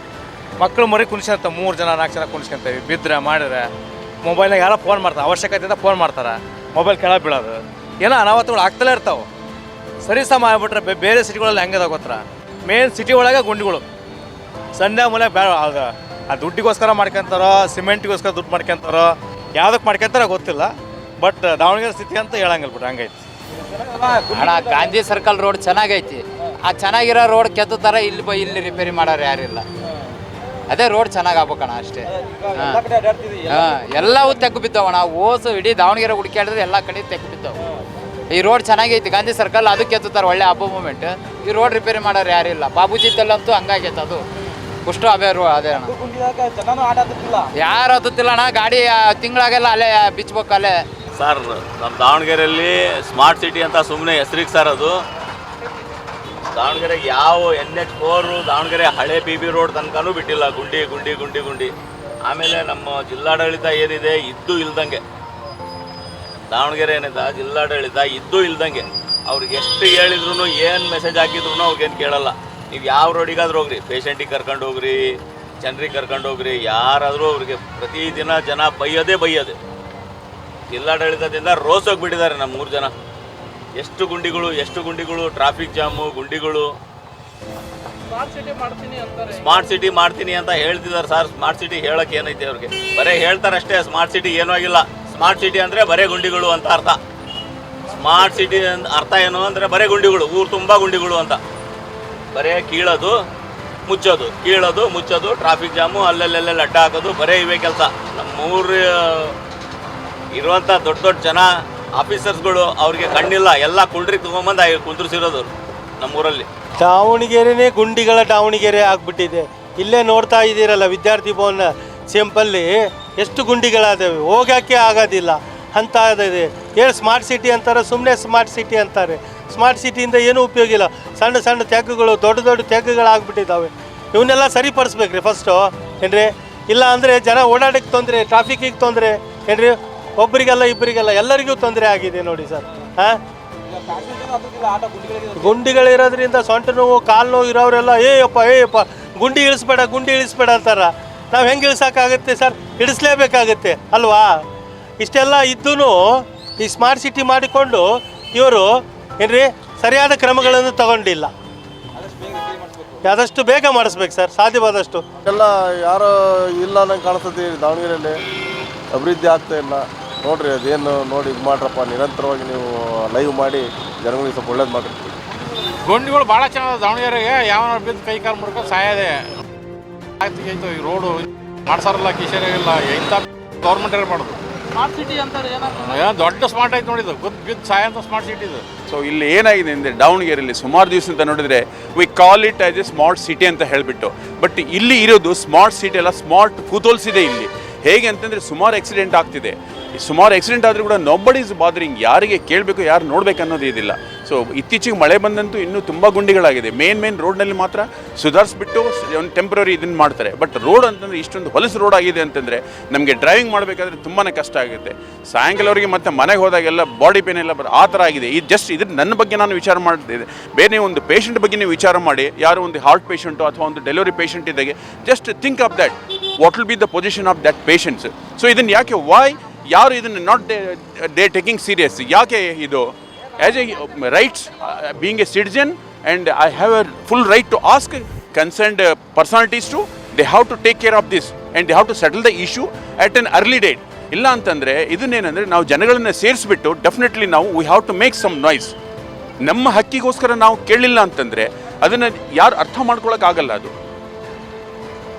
ಮಕ್ಕಳು ಮರಿ ಕುಣಿಸ್ಕೊಂತ ಮೂರು ಜನ, ನಾಲ್ಕು ಜನ ಕುಣಿಸ್ಕೊಂತೀವಿ. ಬಿದ್ದರೆ ಮಾಡಿದ್ರೆ ಮೊಬೈಲ್ನಾಗ ಯಾರೋ ಫೋನ್ ಮಾಡ್ತಾರೆ. ಅವಶ್ಯಕತೆ ಅಂತ ಫೋನ್ ಮಾಡ್ತಾರೆ. ಮೊಬೈಲ್ ಕೆಳಗೆ ಬೀಳೋದು. ಏನೋ ಅನಾಹುತಗಳು ಆಗ್ತಲೇ ಇರ್ತಾವೆ. ಸರಿ ಸಮ ಆಗ್ಬಿಟ್ರೆ ಬೇರೆ ಸಿಟಿಗಳಲ್ಲಿ ಹೆಂಗದ ಗೊತ್ತರ ಮೇನ್ ಸಿಟಿ ಒಳಗೆ ಗುಂಡಿಗಳು. ಸಂಡೆ, ಮೂಲ ಬೇಡ ಅದು ಆ ದುಡ್ಡಿಗೋಸ್ಕರ ಮಾಡ್ಕೊಂತಾರೋ, ಸಿಮೆಂಟ್ಗೋಸ್ಕರ ದುಡ್ಡು ಮಾಡ್ಕೊಂತಾರೋ ಯಾವ್ದಕ್ಕೆ ಮಾಡ್ಕೊಂತಾರೋ ಗೊತ್ತಿಲ್ಲ. ಬಟ್ ದಾವಣಗೆರೆ ಸ್ಥಿತಿ ಅಂತ ಹೇಳಂಗಿಲ್ಲ ಬಿಡ್ರಿ, ಹಂಗೈತಿ. ಅಣ್ಣ, ಗಾಂಧಿ ಸರ್ಕಲ್ ರೋಡ್ ಚೆನ್ನಾಗೈತಿ. ಆ ಚೆನ್ನಾಗಿರೋ ರೋಡ್ ಕೆತ್ತ ಥರ ಇಲ್ಲಿ ಇಲ್ಲಿ ರಿಪೇರಿ ಮಾಡೋರು ಯಾರಿಲ್ಲ. ಅದೇ ರೋಡ್ ಚೆನ್ನಾಗಿ ಆಗ್ಬೇಕಣ್ಣ ಅಷ್ಟೇ. ಹಾಂ. ಎಲ್ಲವೂ ತೆಗ್ಗು ಬಿದ್ದವಣ್ಣ. ಓಸು ಇಡೀ ದಾವಣಗೆರೆ ಹುಡುಕ್ಯಾಡಿದ್ರೆ ಎಲ್ಲ ಕಡೆ ತೆಗ್ಗು ಬಿದ್ದವು. ಈ ರೋಡ್ ಚೆನ್ನಾಗೈತಿ, ಗಾಂಧಿ ಸರ್ಕಲ್, ಅದು ಕೆತ್ತುತ್ತಾರೆ ಒಳ್ಳೆ ಹಬ್ಬ ಮೂಮೆಂಟ್ ಈ ರೋಡ್ ರಿಪೇರಿ ಮಾಡೋರು ಯಾರಿಲ್ಲ. ಬಾಬುಜಿದ್ದಲ್ಲಂತೂ ಹಂಗಾಗೈತೆ ಅದು. ಅಷ್ಟು ಅವೇ ರೋ ಅದೇ ಅಣ್ಣ. ಜನನೂ ಆಟ ಆಡ್ತಿಲ್ಲ ಯಾರು ಹತ್ತುತ್ತಿಲ್ಲ ಅಣ್ಣ? ಗಾಡಿ ತಿಂಗಳಾಗೆಲ್ಲ ಅಲ್ಲೇ ಬಿಚ್ಬೇಕು ಅಲ್ಲೇ. ಸರ್ ನಮ್ಮ ದಾವಣಗೆರೆಯಲ್ಲಿ ಸ್ಮಾರ್ಟ್ ಸಿಟಿ ಅಂತ ಸುಮ್ಮನೆ ಹೆಸರಿಗೆ ಸರ್ ಅದು. ದಾವಣಗೆರೆಗೆ ಯಾವ ಎನ್ ಎಚ್ ಫೋರು ದಾವಣಗೆರೆ ಹಳೆ ಬಿ ಬಿ ರೋಡ್ ತನಕನೂ ಬಿಟ್ಟಿಲ್ಲ. ಗುಂಡಿ ಗುಂಡಿ ಗುಂಡಿ ಗುಂಡಿ. ಆಮೇಲೆ ನಮ್ಮ ಜಿಲ್ಲಾಡಳಿತ ಏನಿದೆ? ಇದ್ದು ಇಲ್ದಂಗೆ. ದಾವಣಗೆರೆ ಏನಿದೆ? ಜಿಲ್ಲಾಡಳಿತ ಇದ್ದು ಇಲ್ದಂಗೆ. ಅವ್ರಿಗೆ ಎಷ್ಟು ಹೇಳಿದ್ರು ಏನು ಮೆಸೇಜ್ ಹಾಕಿದ್ರು ಅವ್ರಿಗೇನು ಕೇಳಲ್ಲ. ನೀವು ಯಾವ ರೋಡಿಗಾದ್ರೂ ಹೋಗ್ರಿ ಪೇಷಂಟಿಗೆ ಕರ್ಕೊಂಡು ಹೋಗ್ರಿ ಜನರಿಗೆ ಕರ್ಕೊಂಡು ಹೋಗ್ರಿ ಯಾರಾದರೂ ಅವ್ರಿಗೆ ಪ್ರತಿದಿನ ಜನ ಬೈಯೋದೇ ಬೈಯೋದೆ. ಜಿಲ್ಲಾಡಳಿತದಿಂದ ರೋಸೋಗಿಬಿಟ್ಟಿದ್ದಾರೆ ನಮ್ಮ ಮೂರು ಜನ. ಎಷ್ಟು ಗುಂಡಿಗಳು ಎಷ್ಟು ಗುಂಡಿಗಳು ಟ್ರಾಫಿಕ್ ಜಾಮು ಗುಂಡಿಗಳು. ಸ್ಮಾರ್ಟ್ ಸಿಟಿ ಮಾಡ್ತೀನಿ ಅಂತಾರೆ. ಸ್ಮಾರ್ಟ್ ಸಿಟಿ ಮಾಡ್ತೀನಿ ಅಂತ ಹೇಳ್ತಿದ್ದಾರೆ ಸರ್. ಸ್ಮಾರ್ಟ್ ಸಿಟಿ ಹೇಳಕ್ಕೆ ಏನೈತೆ ಅವ್ರಿಗೆ? ಬರೀ ಹೇಳ್ತಾರೆ ಅಷ್ಟೇ ಸ್ಮಾರ್ಟ್ ಸಿಟಿ ಏನೂ ಆಗಿಲ್ಲ. ಸ್ಮಾರ್ಟ್ ಸಿಟಿ ಅಂದರೆ ಬರೇ ಗುಂಡಿಗಳು ಅಂತ ಅರ್ಥ. ಸ್ಮಾರ್ಟ್ ಸಿಟಿ ಅಂತ ಅರ್ಥ ಏನು ಅಂದರೆ ಬರೇ ಗುಂಡಿಗಳು ಊರು ತುಂಬ ಗುಂಡಿಗಳು ಅಂತ. ಬರೇ ಕೀಳೋದು, ಮುಚ್ಚೋದು. ಕೀಳೋದು, ಮುಚ್ಚೋದು ಟ್ರಾಫಿಕ್ ಜಾಮು ಅಲ್ಲಲ್ಲೆಲ್ಲ ಅಡ್ಡ ಹಾಕೋದು, ಬರೇ ಇವೇ ಕೆಲಸ. ನಮ್ಮ ಊರು ಇರುವಂಥ ದೊಡ್ಡ ದೊಡ್ಡ ಜನ ಆಫೀಸರ್ಸ್ಗಳು ಅವ್ರಿಗೆ ಕಣ್ಣಿಲ್ಲ, ಎಲ್ಲ ಕುಳ್ರಿಗೆ ತೊಗೊಂಬಂದು ಕುಂದ್ರಿಸಿರೋದು ನಮ್ಮೂರಲ್ಲಿ. ದಾವಣಗೆರೆನೇ ಗುಂಡಿಗಳ ದಾವಣಗೆರೆ ಆಗಿಬಿಟ್ಟಿದೆ. ಇಲ್ಲೇ ನೋಡ್ತಾ ಇದ್ದೀರಲ್ಲ ವಿದ್ಯಾರ್ಥಿ ಭವನ ಸೆಂಪಲ್ಲಿ, ಎಷ್ಟು ಗುಂಡಿಗಳಾದವೆ? ಹೋಗೋಕ್ಕೆ ಆಗೋದಿಲ್ಲ. ಅಂತ ಇದೆ. ಏನು ಸ್ಮಾರ್ಟ್ ಸಿಟಿ ಅಂತಾರೆ ಸುಮ್ಮನೆ ಸ್ಮಾರ್ಟ್ ಸಿಟಿ ಅಂತಾರೆ. ಸ್ಮಾರ್ಟ್ ಸಿಟಿಯಿಂದ ಏನೂ ಉಪಯೋಗ ಇಲ್ಲ. ಸಣ್ಣ ಸಣ್ಣ ತೆಗ್ಗುಗಳು ದೊಡ್ಡ ದೊಡ್ಡ ತೆಗ್ಗುಗಳಾಗ್ಬಿಟ್ಟಿದ್ದಾವೆ ಇವನ್ನೆಲ್ಲ ಸರಿಪಡಿಸ್ಬೇಕ್ರಿ ಫಸ್ಟು ಏನ್ರಿ? ಇಲ್ಲ ಅಂದರೆ ಜನ ಓಡಾಡಕ್ಕೆ ತೊಂದರೆ ಟ್ರಾಫಿಕ್ಕಿಗೆ ತೊಂದರೆ, ಏನ್ರಿ? ಒಬ್ಬರಿಗೆಲ್ಲ ಇಬ್ಬರಿಗೆಲ್ಲ ಎಲ್ಲರಿಗೂ ತೊಂದರೆ ಆಗಿದೆ ನೋಡಿ ಸರ್. ಹಾಂ? ಗುಂಡಿಗಳಿರೋದ್ರಿಂದ ಸೊಂಟ ನೋವು, ಕಾಲು ನೋವು ಇರೋರೆಲ್ಲ ಏಯಪ್ಪ ಏಯಪ್ಪ, ಗುಂಡಿ ಇಳಿಸ್ಬೇಡ ಗುಂಡಿ ಇಳಿಸ್ಬೇಡ ಅಂತಾರ. ನಾವು ಹೆಂಗೆ ಇಳಿಸೋಕ್ಕಾಗುತ್ತೆ ಸರ್? ಇಳಿಸ್ಲೇಬೇಕಾಗುತ್ತೆ, ಅಲ್ವಾ? ಇಷ್ಟೆಲ್ಲ ಇದ್ದೂ ಈ ಸ್ಮಾರ್ಟ್ ಸಿಟಿ ಮಾಡಿಕೊಂಡು ಇವರು ಏನ್ರಿ? ಸರಿಯಾದ ಕ್ರಮಗಳನ್ನು ತಗೊಂಡಿಲ್ಲ. ಆದಷ್ಟು ಬೇಗ ಮಾಡಿಸ್ಬೇಕು ಸರ್ ಸಾಧ್ಯವಾದಷ್ಟು. ಎಲ್ಲ ಯಾರು ಇಲ್ಲ ನಂಗೆ ಕಾಣಿಸ್ತದೆ ದಾವಣಗೆರೆಯಲ್ಲಿ. ಅಭಿವೃದ್ಧಿ ಆಗ್ತಾ ಇಲ್ಲ. ನೋಡ್ರಿ ಅದೇನು ನೋಡಿ ಇದು ಮಾಡ್ರಪ್ಪ. ನಿರಂತರವಾಗಿ ನೀವು ಲೈವ್ ಮಾಡಿ ಜನಗಳಿಗೆ ಸ್ವಲ್ಪ ಒಳ್ಳೇದು ಮಾಡಿರ್ತೀವಿ ಗುಂಡಿಗಳು ಭಾಳ ಚೆನ್ನಾಗಿ ದಾವಣಗೆರೆಗೆ. ಯಾವ ಬಿದ್ದು ಕೈ ಕಾಲು ಮುಡ್ಕೊಂಡು ಸಾಯದೆ. ಈ ರೋಡು ಮಾಡ್ಸಾರಲ್ಲ ಕಿಶನ್ ಇಲ್ಲ ಎಂಥ ಗೌರ್ಮೆಂಟ್ ಮಾಡೋದು? ಸ್ಮಾರ್ಟ್ ಸಿಟಿ ಅಂತಾರೆ ದೊಡ್ಡ ಸ್ಮಾರ್ಟ್ ಆಯ್ತು ನೋಡಿದ್ದು. ಗುದ್ ಗುದ್ ಸಾಯಂತ ಸ್ಮಾರ್ಟ್ ಸಿಟಿ ಇದು. ಸೊ ಇಲ್ಲಿ ಏನಾಗಿದೆ ಅಂದರೆ ದಾವಣಗೆರೆಯಲ್ಲಿ ಸುಮಾರು ದಿವಸದಿಂದ ನೋಡಿದ್ರೆ we call it as a smart city ಅಂತ ಹೇಳಿಬಿಟ್ಟು. ಬಟ್ ಇಲ್ಲಿ ಇರೋದು ಸ್ಮಾರ್ಟ್ ಸಿಟಿ ಅಲ್ಲ ಸ್ಮಾರ್ಟ್ ಕೂತೋಲ್ಸಿದೆ ಇಲ್ಲಿ. ಹೇಗೆ ಅಂತಂದರೆ ಸುಮಾರು ಆಕ್ಸಿಡೆಂಟ್ ಆಗ್ತಿದೆ. ಸುಮಾರು ಆಕ್ಸಿಡೆಂಟ್ ಆದರೂ ಕೂಡ ಇಸ್ ಬಾದರಿಂಗ್ ಯಾರಿಗೆ ಕೇಳಬೇಕು, ಯಾರು ನೋಡಬೇಕು ಅನ್ನೋದು ಇದಿಲ್ಲ. ಸೊ ಇತ್ತೀಚೆಗೆ ಮಳೆ ಬಂದಂತೂ ಇನ್ನೂ ತುಂಬ ಗುಂಡಿಗಳಾಗಿದೆ. ಮೇನ್ ಮೇನ್ ರೋಡ್ನಲ್ಲಿ ಮಾತ್ರ ಸುಧಾರಿಸ್ಬಿಟ್ಟು ಒಂದು ಟೆಂಪ್ರರಿ ಇದನ್ನು ಮಾಡ್ತಾರೆ. ಬಟ್ ರೋಡ್ ಅಂತಂದರೆ ಇಷ್ಟೊಂದು ಹೊಲಸು ರೋಡ್ ಆಗಿದೆ ಅಂತಂದರೆ ನಮಗೆ ಡ್ರೈವಿಂಗ್ ಮಾಡಬೇಕಾದ್ರೆ ತುಂಬಾ ಕಷ್ಟ ಆಗುತ್ತೆ. ಸಾಯಂಕಾಲವರೆಗೆ ಮತ್ತೆ ಮನೆಗೆ ಹೋದಾಗೆಲ್ಲ ಬಾಡಿ ಪೇನ್ ಎಲ್ಲ ಬರ, ಆ ಥರ ಆಗಿದೆ. ಇದು ಜಸ್ಟ್ ಇದ್ರ ನನ್ನ ಬಗ್ಗೆ ನಾನು ವಿಚಾರ ಮಾಡ್ತಿದ್ದೆ ಬೇರೆ ಒಂದು ಪೇಷಂಟ್ ಬಗ್ಗೆ ನೀವು ವಿಚಾರ ಮಾಡಿ, ಯಾರು ಒಂದು ಹಾರ್ಟ್ ಪೇಷಂಟು ಅಥವಾ ಒಂದು ಡೆಲಿವರಿ ಪೇಷಂಟ್ ಇದ್ದಾಗೆ just think of that what will be the position of that patients so ಇದನ್ನು ಯಾಕೆ ವಾಯ್ ಯಾರು ಇದನ್ನು ನಾಟ್ ದೇ ಟೇಕಿಂಗ್ ಸೀರಿಯಸ್ ಯಾಕೆ ಇದು? As a rights being a citizen and I have a full right to ask concerned personalities to they have to take care of this and they have to settle the issue at an early date ಇಲ್ಲ ಅಂತಂದರೆ, ಇದನ್ನೇನಂದರೆ ನಾವು ಜನಗಳನ್ನು ಸೇರಿಸ್ಬಿಟ್ಟು definitely ನಾವು we have to make some noise ನಮ್ಮ ಹಕ್ಕಿಗೋಸ್ಕರ ನಾವು ಕೇಳಲಿಲ್ಲ ಅಂತಂದರೆ, ಅದನ್ನು ಯಾರು ಅರ್ಥ ಮಾಡ್ಕೊಳಕ್ಕಾಗಲ್ಲ ಅದು.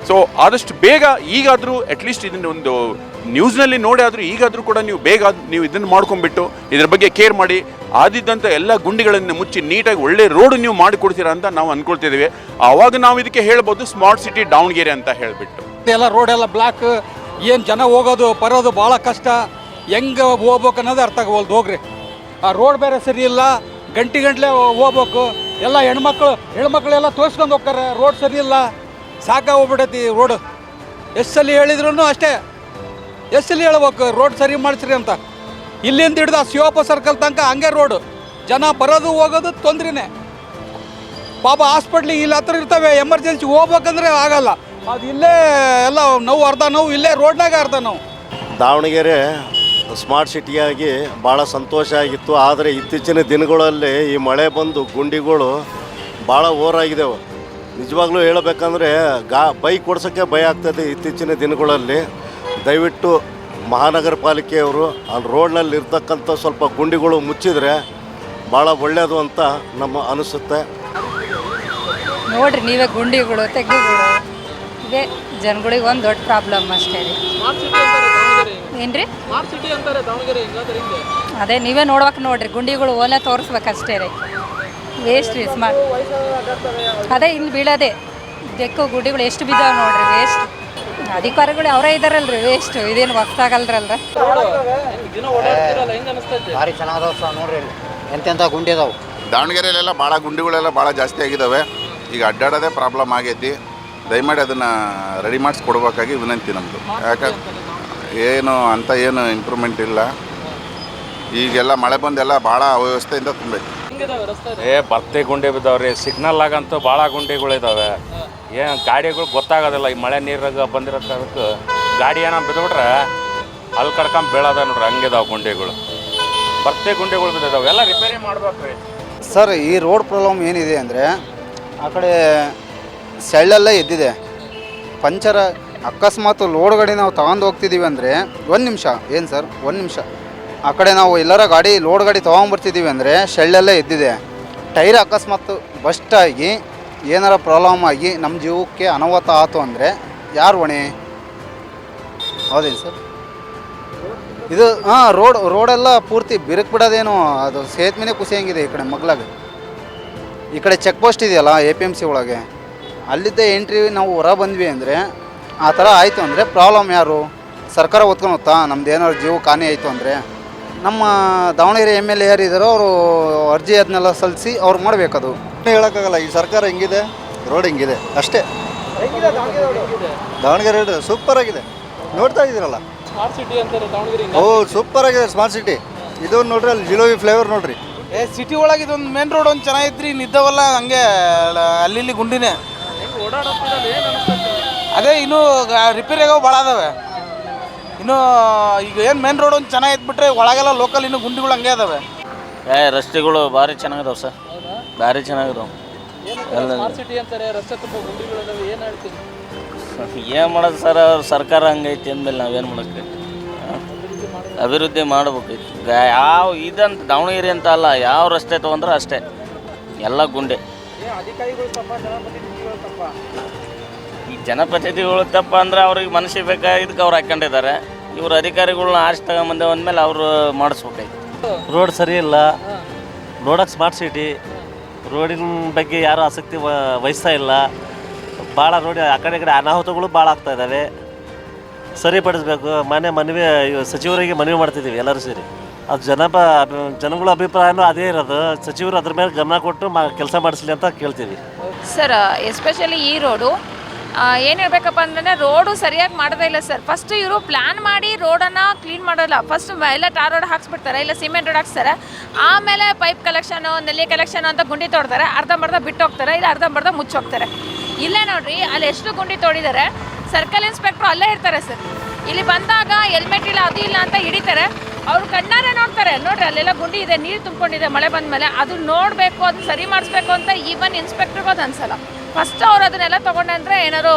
ಸೊ ಆದಷ್ಟು ಬೇಗ ಈಗಾದರೂ ಅಟ್ಲೀಸ್ಟ್ ಇದನ್ನು ಒಂದು ನ್ಯೂಸ್ನಲ್ಲಿ ನೋಡಿ ಆದರೂ ಈಗಾದರೂ ಕೂಡ ನೀವು ಬೇಗ ನೀವು ಇದನ್ನು ಮಾಡ್ಕೊಂಡ್ಬಿಟ್ಟು ಇದ್ರ ಬಗ್ಗೆ ಕೇರ್ ಮಾಡಿ ಆದಿದ್ದಂಥ ಎಲ್ಲ ಗುಂಡಿಗಳನ್ನು ಮುಚ್ಚಿ ನೀಟಾಗಿ ಒಳ್ಳೆ ರೋಡ್ ನೀವು ಮಾಡಿಕೊಡ್ತೀರಾ ಅಂತ ನಾವು ಅಂದ್ಕೊಳ್ತಿದ್ದೀವಿ ಆವಾಗ ನಾವು ಇದಕ್ಕೆ ಹೇಳ್ಬೋದು ಸ್ಮಾರ್ಟ್ ಸಿಟಿ ದಾವಣಗೆರೆ ಅಂತ ಹೇಳಿಬಿಟ್ಟು. ಎಲ್ಲ ರೋಡ್ ಎಲ್ಲ ಬ್ಲಾಕ್ ಏನು ಜನ ಹೋಗೋದು, ಬರೋದು ಭಾಳ ಕಷ್ಟ. ಹೆಂಗೆ ಹೋಗ್ಬೇಕು ಅನ್ನೋದು ಅರ್ಥ ಆಗವಲ್ದು, ಹೋಗ್ರಿ. ಆ ರೋಡ್ ಬೇರೆ ಸರಿ ಇಲ್ಲ, ಗಂಟೆ ಗಂಟ್ಲೆ ಹೋಗ್ಬೇಕು. ಎಲ್ಲ ಹೆಣ್ಮಕ್ಳು, ಹೆಣ್ಮಕ್ಳೆಲ್ಲ ತೋರಿಸ್ಕೊಂಡು ಹೋಗ್ತಾರೆ ರೋಡ್ ಸರಿ ಇಲ್ಲ. ಸಾಕಾಗೋಗ್ಬಿಟ್ಟೈತಿ ರೋಡ್. ಸಲ ಹೇಳಿದ್ರು ಅಷ್ಟೇ. ಸಲ ಹೇಳ್ಬೇಕು, ರೋಡ್ ಸರಿ ಮಾಡಿಸ್ರಿ ಅಂತ. ಇಲ್ಲಿಂದ ಹಿಡ್ದು ಆ ಶಿವಪ್ಪ ಸರ್ಕಲ್ ತನಕ ಹಂಗೆ ರೋಡು. ಜನ ಬರೋದು ಹೋಗೋದು ತೊಂದ್ರೆನೇ. ಪಾಪ ಹಾಸ್ಪಿಟ್ಲಿಗೆ ಇಲ್ಲಿ ಹತ್ರ ಇರ್ತವೆ ಎಮರ್ಜೆನ್ಸಿ ಹೋಗ್ಬೇಕಂದ್ರೆ ಆಗಲ್ಲ. ಅದು ಇಲ್ಲೇ ಎಲ್ಲ ನೋವು, ಅರ್ಧ ನೋವು, ಇಲ್ಲೇ ರೋಡ್ನಾಗ ಅರ್ಧ ನೋವು. ದಾವಣಗೆರೆ ಸ್ಮಾರ್ಟ್ ಸಿಟಿಯಾಗಿ ಭಾಳ ಸಂತೋಷ ಆಗಿತ್ತು. ಆದರೆ ಇತ್ತೀಚಿನ ದಿನಗಳಲ್ಲಿ ಈ ಮಳೆ ಬಂದು ಗುಂಡಿಗಳು ಭಾಳ ಓವರಾಗಿದ್ದಾವೆ ನಿಜವಾಗ್ಲೂ ಹೇಳಬೇಕಂದ್ರೆ ಗಾ ಬೈಕ್ ಓಡ್ಸೋಕ್ಕೆ ಭಯ ಆಗ್ತದೆ ಇತ್ತೀಚಿನ ದಿನಗಳಲ್ಲಿ. ದಯವಿಟ್ಟು ಮಹಾನಗರ ಪಾಲಿಕೆಯವರು ಆ ರೋಡ್ನಲ್ಲಿ ಇರ್ತಕ್ಕಂಥ ಸ್ವಲ್ಪ ಗುಂಡಿಗಳು ಮುಚ್ಚಿದರೆ ಭಾಳ ಒಳ್ಳೆಯದು ಅಂತ ನಮ್ಮ ಅನಿಸುತ್ತೆ. ನೋಡ್ರಿ ನೀವೇ ಗುಂಡಿಗಳು ತೆಗ್ಗುಗಳು. ಇದೇ ಜನಗಳಿಗೆ ಒಂದು ದೊಡ್ಡ ಪ್ರಾಬ್ಲಮ್ ಅಷ್ಟೇ ರೀ. ಏನ್ರಿ? ಸಿಟಿ ಅಂತಾರೆ ದಾವಣಗೆರೆ ಹಿಂಗಾದ್ರೆ ಹಿಂಗೆ. ಅದೇ ನೀವೇ ನೋಡ್ಬೇಕು ನೋಡ್ರಿ ಗುಂಡಿಗಳು ಓಲೆ ತೋರಿಸ್ಬೇಕಷ್ಟೇ ರೀ. ವೇಸ್ಟ್ ರೀ ಸ್ಮಾರ್ಟ್ ಅದೇ ಇಲ್ಲಿ ಬೀಳೋದೆ. ಬೆಕ್ಕು ಗುಡಿಗಳು ಎಷ್ಟು ಬಿದ್ದಾವೆ ನೋಡ್ರಿ ವೇಸ್ಟ್ ಅಧಿಕಾರಿಗಳು ಅವರೇ ಇದಾರಲ್ರಿ ವೇಸ್ಟ್ ಇದೇನು ಹೊಸ್ತಾಗಲ್ರಲ್ರ ದಿನ ಓಡಾಡ್ತಿರಲ್ಲ ಹೆಂಗ್ ಅನಿಸ್ತೈತೆ ಭಾರಿ ಚೆನ್ನಾಗದಾವ ಸರ್ ನೋಡ್ರಿ ಎಂತೆಂಥ ಗುಂಡಿ ಅದಾವೆ. ದಾವಣಗೆರೆಯಲ್ಲೆಲ್ಲ ಭಾಳ ಗುಂಡಿಗಳೆಲ್ಲ ಭಾಳ ಜಾಸ್ತಿ ಆಗಿದ್ದಾವೆ ಈಗ ಅಡ್ಡಾಡೋದೇ ಪ್ರಾಬ್ಲಮ್ ಆಗೈತಿ. ದಯಮಾಡಿ ಅದನ್ನು ರೆಡಿ ಮಾಡಿಸ್ಕೊಡ್ಬೇಕಾಗಿ ವಿನಂತಿ ನಮ್ಮದು ಯಾಕಂದ್ರೆ ಏನು ಅಂತ ಏನು ಇಂಪ್ರೂವ್ಮೆಂಟ್ ಇಲ್ಲ. ಈಗೆಲ್ಲ ಮಳೆ ಬಂದೆಲ್ಲ ಭಾಳ ಅವ್ಯವಸ್ಥೆಯಿಂದ ತುಂಬೈತಿ ಏ ಬರ್ತೆ ಗುಂಡಿ ಬಿದ್ದಾವ್ರಿ ಸಿಗ್ನಲ್ ಆಗಂತೂ ಭಾಳ ಗುಂಡಿಗಳು ಇದಾವೆ ಏನು ಗಾಡಿಗಳು ಗೊತ್ತಾಗೋದಿಲ್ಲ. ಈ ಮಳೆ ನೀರಾಗ ಬಂದಿರೋದಕ್ಕೆ ಗಾಡಿ ಏನೋ ಬಿದ್ದುಬಿಟ್ರೆ ಅಲ್ಲಿ ಕಡ್ಕೊಂಡ್ ಬೀಳದ ನೋಡ್ರಿ ಹಂಗಿದಾವೆ ಗುಂಡಿಗಳು. ಬರ್ತೆ ಗುಂಡಿಗಳು ಬಿದ್ದಿದಾವೆ. ಎಲ್ಲ ರಿಪೇರಿ ಮಾಡ್ಬೇಕು ರೀ ಸರ್ ಈ ರೋಡ್ ಪ್ರಾಬ್ಲಮ್ ಏನಿದೆ ಅಂದರೆ ಆ ಕಡೆ ಸೆಳ್ಳೆಲ್ಲ ಎದ್ದಿದೆ. ಪಂಚರ ಅಕಸ್ಮಾತ್ ಲೋಡ್ ಗಾಡಿ ನಾವು ತಗೊಂಡು ಹೋಗ್ತಿದ್ದೀವಿ ಅಂದರೆ ಒಂದು ನಿಮಿಷ. ಏನು ಸರ್ ಒಂದು ನಿಮಿಷ. ಆ ಕಡೆ ನಾವು ಎಲ್ಲರ ಗಾಡಿ ಲೋಡ್ ಗಾಡಿ ತೊಗೊಂಬರ್ತಿದ್ದೀವಿ ಅಂದರೆ ಶೆಳ್ಳೆಲ್ಲ ಇದ್ದಿದೆ. ಟೈರ್ ಅಕಸ್ಮಾತ್ ಬಸ್ಟ್ ಆಗಿ, ಏನಾರ ಪ್ರಾಬ್ಲಮ್ ಆಗಿ ನಮ್ಮ ಜೀವಕ್ಕೆ ಅನಾಹುತ ಆತು ಅಂದರೆ ಯಾರು ಹೊಣೆ? ಹೌದೇನು ಸರ್? ಇದು, ಹಾಂ ರೋಡ್ ರೋಡೆಲ್ಲ ಪೂರ್ತಿ ಬಿರುಕು ಬಿಡೋದೇನು, ಅದು ಸೇತುವೆನೇ ಕುಸಿಯಂಗಿದೆ ಈ ಕಡೆ ಮಗ್ಲಾಗ? ಈ ಕಡೆ ಚೆಕ್ ಪೋಸ್ಟ್ ಇದೆಯಲ್ಲ ಎ ಪಿ ಎಂ ಸಿ ಒಳಗೆ. ಅಲ್ಲಿದ್ದ ಎಂಟ್ರಿ ನಾವು ಹೊರ ಬಂದ್ವಿ ಅಂದರೆ ಆ ಥರ ಆಯಿತು ಅಂದರೆ ಪ್ರಾಬ್ಲಮ್ ಯಾರು? ಸರ್ಕಾರ ಒತ್ಕೊಂಡು ಹೋಗ್ತಾ, ನಮ್ದು ಏನಾದ್ರು ಜೀವಕ್ಕೆ ಹಾನಿ ಆಯಿತು ಅಂದರೆ? ನಮ್ಮ ದಾವಣಗೆರೆ ಎಂ ಎಲ್ ಎ ಯಾರಿದ್ದಾರೋ ಅವರು ಅರ್ಜಿ ಅದನ್ನೆಲ್ಲ ಸಲ್ಲಿಸಿ ಅವ್ರು ಮಾಡಬೇಕದು. ಹೇಳೋಕ್ಕಾಗಲ್ಲ ಈ ಸರ್ಕಾರ ಹೆಂಗಿದೆ? ರೋಡ್ ಹೆಂಗಿದೆ? ಅಷ್ಟೇ. ದಾವಣಗೆರೆ ಸೂಪರ್ ಆಗಿದೆ. ನೋಡ್ತಾ ಇದ್ದೀರಲ್ಲ? ಓ ಸೂಪರ್ ಆಗಿದೆ ಸ್ಮಾರ್ಟ್ ಸಿಟಿ ಇದೊಂದು ನೋಡ್ರಿ ಅಲ್ಲಿ ಜಿಲೋವಿ ಫ್ಲೇವರ್ ನೋಡ್ರಿ. ಏ ಸಿಟಿ ಒಳಗೆ ಇದೊಂದು ಮೇನ್ ರೋಡ್ ಒಂದು ಚೆನ್ನಾಗಿದ್ರಿ ನಿದ್ದವಲ್ಲ ಹಂಗೆ ಅಲ್ಲಿ ಇಲ್ಲಿ ಗುಂಡಿನೇ. ಅದೇ ಇನ್ನೂ ರಿಪೇರಿ ಆಗೋ ಭಾಳ ಅದಾವೆ. ಇನ್ನು ಈಗ ಏನು ಮೇನ್ ರೋಡ್ ಒಂದು ಚೆನ್ನಾಗಿದ್ಬಿಟ್ರೆ ಒಳಗೆಲ್ಲ ಲೋಕಲ್ ಇನ್ನು ಗುಂಡಿಗಳು ಹಂಗೆ ಅದಾವೆ. ಏ ರಸ್ತೆಗಳು ಭಾರಿ ಚೆನ್ನಾಗಿದಾವೆ ಸರ್. ಭಾರಿ ಚೆನ್ನಾಗಿದಾವೆ. ಏನು ಮಾಡೋದು ಸರ್ ಅವ್ರ ಸರ್ಕಾರ ಹಂಗೈತಿ ಅಂದಮೇಲೆ ನಾವೇನು ಮಾಡೋಕ್ಕೆ ಅಭಿವೃದ್ಧಿ ಮಾಡ್ಬೇಕಿತ್ತು ಗಾ- ಯಾವ ಇದಂತ ದಾವಣಗೆರೆ ಅಂತ ಅಲ್ಲ ಯಾವ ರಸ್ತೆ ತೊಗೊಂಡ್ರೆ ಅಷ್ಟೇ. ಎಲ್ಲ ಗುಂಡೆ. ಜನಪ್ರತಿನಿಧಿಗಳು ತಪ್ಪ ಅಂದ್ರೆ ಅವ್ರಿಗೆ ಮನಸ್ಸಿಗೆ ಬೇಕಾಗಿದ್ದಕ್ಕೆ ಅವ್ರು ಹಾಕೊಂಡಿದ್ದಾರೆ ಇವ್ರ ಅಧಿಕಾರಿಗಳನ್ನ ಆರ್ಸಿ ತಗೊಂಬಂದೆ ಅಂದಮೇಲೆ ಅವರು ಮಾಡಿಸ್ಬೇಕಾಯ್ತು. ರೋಡ್ ಸರಿ ಇಲ್ಲ. ನೋಡೋಕೆ ಸ್ಮಾರ್ಟ್ ಸಿಟಿ ರೋಡಿನ ಬಗ್ಗೆ ಯಾರೂ ಆಸಕ್ತಿ ವ- ವಹಿಸ್ತಾ ಇಲ್ಲ. ಭಾಳ ರೋಡ್ ಆ ಕಡೆ ಈ ಕಡೆ ಅನಾಹುತಗಳು ಭಾಳ ಆಗ್ತಾ ಇದ್ದಾವೆ ಸರಿಪಡಿಸ್ಬೇಕು. ಮನೆ ಮನವಿ ಇವ್ ಸಚಿವರಿಗೆ ಮನವಿ ಮಾಡ್ತಿದ್ದೀವಿ ಎಲ್ಲರೂ ಸೇರಿ. ಅದು ಜನಪ ಜನಗಳ ಅಭಿಪ್ರಾಯನೂ ಅದೇ ಇರೋದು. ಸಚಿವರು ಅದ್ರ ಮೇಲೆ ಗಮನ ಕೊಟ್ಟು ಮಾ ಕೆಲಸ ಮಾಡಿಸ್ಲಿ ಅಂತ ಕೇಳ್ತೀವಿ. ಸರ್ ಎಸ್ಪೆಷಲಿ ಈ ರೋಡು ಏನು ಹೇಳ್ಬೇಕಪ್ಪ ಅಂದ್ರೆ ರೋಡು ಸರಿಯಾಗಿ ಮಾಡೋದೇ ಇಲ್ಲ ಸರ್ ಫಸ್ಟ್ ಇವರು ಪ್ಲ್ಯಾನ್ ಮಾಡಿ ರೋಡನ್ನು ಕ್ಲೀನ್ ಮಾಡೋಲ್ಲ. ಫಸ್ಟ್ ಎಲ್ಲ ಟಾರ್ ರೋಡ್ ಹಾಕ್ಸ್ಬಿಡ್ತಾರೆ, ಇಲ್ಲ ಸಿಮೆಂಟ್ ರೋಡ್ ಹಾಕ್ಸ್ತಾರೆ. ಆಮೇಲೆ ಪೈಪ್ ಕಲೆಕ್ಷನು ನೆಲ್ಲಿ ಕಲೆಕ್ಷನ್ ಅಂತ ಗುಂಡಿ ತೋಡ್ತಾರೆ. ಅರ್ಧಂಬರ್ಧ ಬಿಟ್ಟು ಹೋಗ್ತಾರೆ ಇಲ್ಲ ಅರ್ಧಂಬರ್ಧ ಮುಚ್ಚೋಗ್ತಾರೆ. ಇಲ್ಲೇ ನೋಡ್ರಿ, ಅಲ್ಲಿ ಎಷ್ಟು ಗುಂಡಿ ತೋಡಿದ್ದಾರೆ ಸರ್ಕಲ್ ಇನ್ಸ್ಪೆಕ್ಟ್ರು ಅಲ್ಲೇ ಇರ್ತಾರೆ ಸರ್ ಇಲ್ಲಿ ಬಂದಾಗ ಹೆಲ್ಮೆಟ್ ಇಲ್ಲ, ಅದು ಇಲ್ಲ ಅಂತ ಹಿಡಿತಾರೆ. ಅವ್ರು ಕಣ್ಣಾರೆ ನೋಡ್ತಾರೆ. ನೋಡ್ರಿ, ಅಲ್ಲೆಲ್ಲ ಗುಂಡಿ ಇದೆ, ನೀರು ತುಂಬಿಕೊಂಡಿದೆ, ಮಳೆ ಬಂದ ಮೇಲೆ ಅದು ನೋಡಬೇಕು, ಅದು ಸರಿ ಮಾಡಿಸ್ಬೇಕು ಅಂತ ಈವನ್ ಇನ್ಸ್ಪೆಕ್ಟ್ರಿಗೂ ಅದು ಅನ್ಸಲ್ಲ. ಫಸ್ಟ್ ಅವ್ರು ಅದನ್ನೆಲ್ಲ ಅಂದರೆ ಏನಾದ್ರು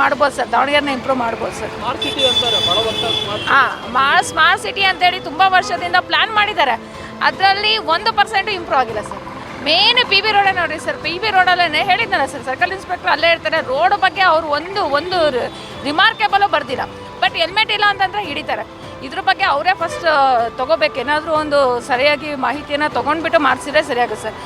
ಮಾಡ್ಬೋದು ಸರ್. ದಾವಣಗೆರೆನ ಇಂಪ್ರೂವ್ ಮಾಡ್ಬೋದು ಸರ್. ಹಾಂ ಮಾ ಸ್ಮಾರ್ಟ್ ಸಿಟಿ ಅಂತೇಳಿ ತುಂಬ ವರ್ಷದಿಂದ ಪ್ಲ್ಯಾನ್ ಮಾಡಿದ್ದಾರೆ. ಅದರಲ್ಲಿ ಒಂದು ಪರ್ಸೆಂಟು ಇಂಪ್ರೂವ್ ಆಗಿಲ್ಲ ಸರ್. ಮೇನ್ ಪಿ ಬಿ ರೋಡೇ ನೋಡಿರಿ ಸರ್. ಪಿ ಬಿ ರೋಡಲ್ಲೇ ಹೇಳಿದ್ದಾನೆ ಸರ್ ಸರ್ಕಲ್ ಇನ್ಸ್ಪೆಕ್ಟರ್ ಅಲ್ಲೇ ಇರ್ತಾರೆ. ರೋಡ್ ಬಗ್ಗೆ ಅವರು ಒಂದು ಒಂದು ರಿಮಾರ್ಕೆಬಲು ಬರ್ದಿಲ್ಲ. ಬಟ್ ಹೆಲ್ಮೆಟ್ ಇಲ್ಲ ಅಂತಂದರೆ ಹಿಡಿತಾರೆ. ಇದ್ರ ಬಗ್ಗೆ ಅವರೇ ಫಸ್ಟ್ ತೊಗೋಬೇಕು. ಏನಾದರೂ ಒಂದು ಸರಿಯಾಗಿ ಮಾಹಿತಿಯನ್ನು ತೊಗೊಂಡ್ಬಿಟ್ಟು ಮಾಡಿಸಿದ್ರೆ ಸರಿಯಾಗುತ್ತೆ ಸರ್.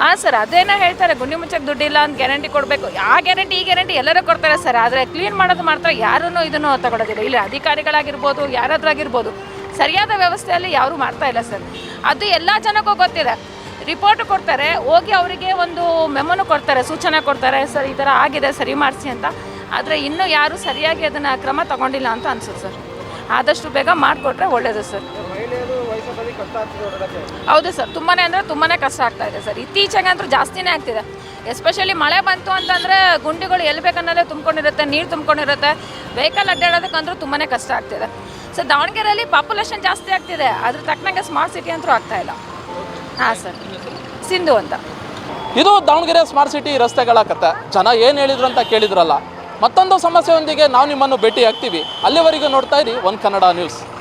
ಹಾಂ ಸರ್ ಅದೇನೋ ಹೇಳ್ತಾರೆ, ಗುಂಡಿ ಮುಚ್ಚಕ್ಕೆ ದುಡ್ಡಿಲ್ಲ ಅಂತ ಗ್ಯಾರಂಟಿ ಕೊಡಬೇಕು. ಆ ಗ್ಯಾರಂಟಿ ಈ ಗ್ಯಾರಂಟಿ ಎಲ್ಲರೂ ಕೊಡ್ತಾರೆ ಸರ್, ಆದರೆ ಕ್ಲೀನ್ ಮಾಡೋದು ಮಾತ್ರ ಯಾರೂ ಇದನ್ನು ತಗೊಳ್ಳೋದಿಲ್ಲ ಇಲ್ಲಿ ಅಧಿಕಾರಿಗಳಾಗಿರ್ಬೋದು, ಯಾರಾದ್ರಾಗಿರ್ಬೋದು, ಸರಿಯಾದ ವ್ಯವಸ್ಥೆಯಲ್ಲಿ ಯಾರು ಮಾಡ್ತಾ ಇಲ್ಲ ಸರ್. ಅದು ಎಲ್ಲ ಜನಕ್ಕೂ ಗೊತ್ತಿದೆ. ರಿಪೋರ್ಟ್ ಕೊಡ್ತಾರೆ, ಹೋಗಿ ಅವರಿಗೆ ಒಂದು ಮೆಮೊನು ಕೊಡ್ತಾರೆ, ಸೂಚನೆ ಕೊಡ್ತಾರೆ, ಸರ್, ಈ ಥರ ಆಗಿದೆ, ಸರಿ ಮಾಡಿಸಿ ಅಂತ. ಆದರೆ ಇನ್ನೂ ಯಾರೂ ಸರಿಯಾಗಿ ಅದನ್ನು ಕ್ರಮ ತಗೊಂಡಿಲ್ಲ ಅಂತ ಅನ್ಸುತ್ತೆ ಸರ್. ಆದಷ್ಟು ಬೇಗ ಮಾಡಿಕೊಟ್ರೆ ಒಳ್ಳೆಯದು ಸರ್ ಮಹಿಳೆಯರು ವಯಸ್ಸಲ್ಲಿ ಕಷ್ಟ ಆಗ್ತದೆ ಓಡಾಡಕ್ಕೆ ಹೌದು ಸರ್ ತುಂಬಾ ಅಂದರೆ ತುಂಬಾ ಕಷ್ಟ ಆಗ್ತಾ ಇದೆ ಸರ್. ಇತ್ತೀಚೆಗೆ ಅಂತೂ ಜಾಸ್ತಿನೇ ಆಗ್ತಿದೆ. ಎಸ್ಪೆಷಲಿ ಮಳೆ ಬಂತು ಅಂತಂದರೆ ಗುಂಡಿಗಳು ಎಲ್ಲಿ ಬೇಕನ್ನೋದೇ ತುಂಬ್ಕೊಂಡಿರುತ್ತೆ, ನೀರು ತುಂಬ್ಕೊಂಡಿರುತ್ತೆ. ವೆಹಿಕಲ್ ಅಡ್ಡಾಡೋದಕ್ಕಂದ್ರೂ ತುಂಬಾ ಕಷ್ಟ ಆಗ್ತಿದೆ. ಸರ್ ದಾವಣಗೆರೆಯಲ್ಲಿ ಪಾಪ್ಯುಲೇಷನ್ ಜಾಸ್ತಿ ಆಗ್ತಿದೆ. ಅದ್ರ ತಕ್ಕನಾಗೆ ಸ್ಮಾರ್ಟ್ ಸಿಟಿ ಅಂತೂ ಆಗ್ತಾ ಇಲ್ಲ. ಹಾಂ ಸರ್. ಸಿಂಧು ಅಂತ. ಇದು ದಾವಣಗೆರೆ ಸ್ಮಾರ್ಟ್ ಸಿಟಿ ರಸ್ತೆಗಳ ಕತೆ. ಜನ ಏನು ಹೇಳಿದ್ರು ಅಂತ ಕೇಳಿದ್ರಲ್ಲ. ಮತ್ತೊಂದು ಸಮಸ್ಯೆಯೊಂದಿಗೆ ನಾವು ನಿಮ್ಮನ್ನು ಭೇಟಿ ಆಗ್ತೀವಿ ಅಲ್ಲಿವರೆಗೂ ನೋಡ್ತಾ ಇರಿ ಒಂದು ಕನ್ನಡ ನ್ಯೂಸ್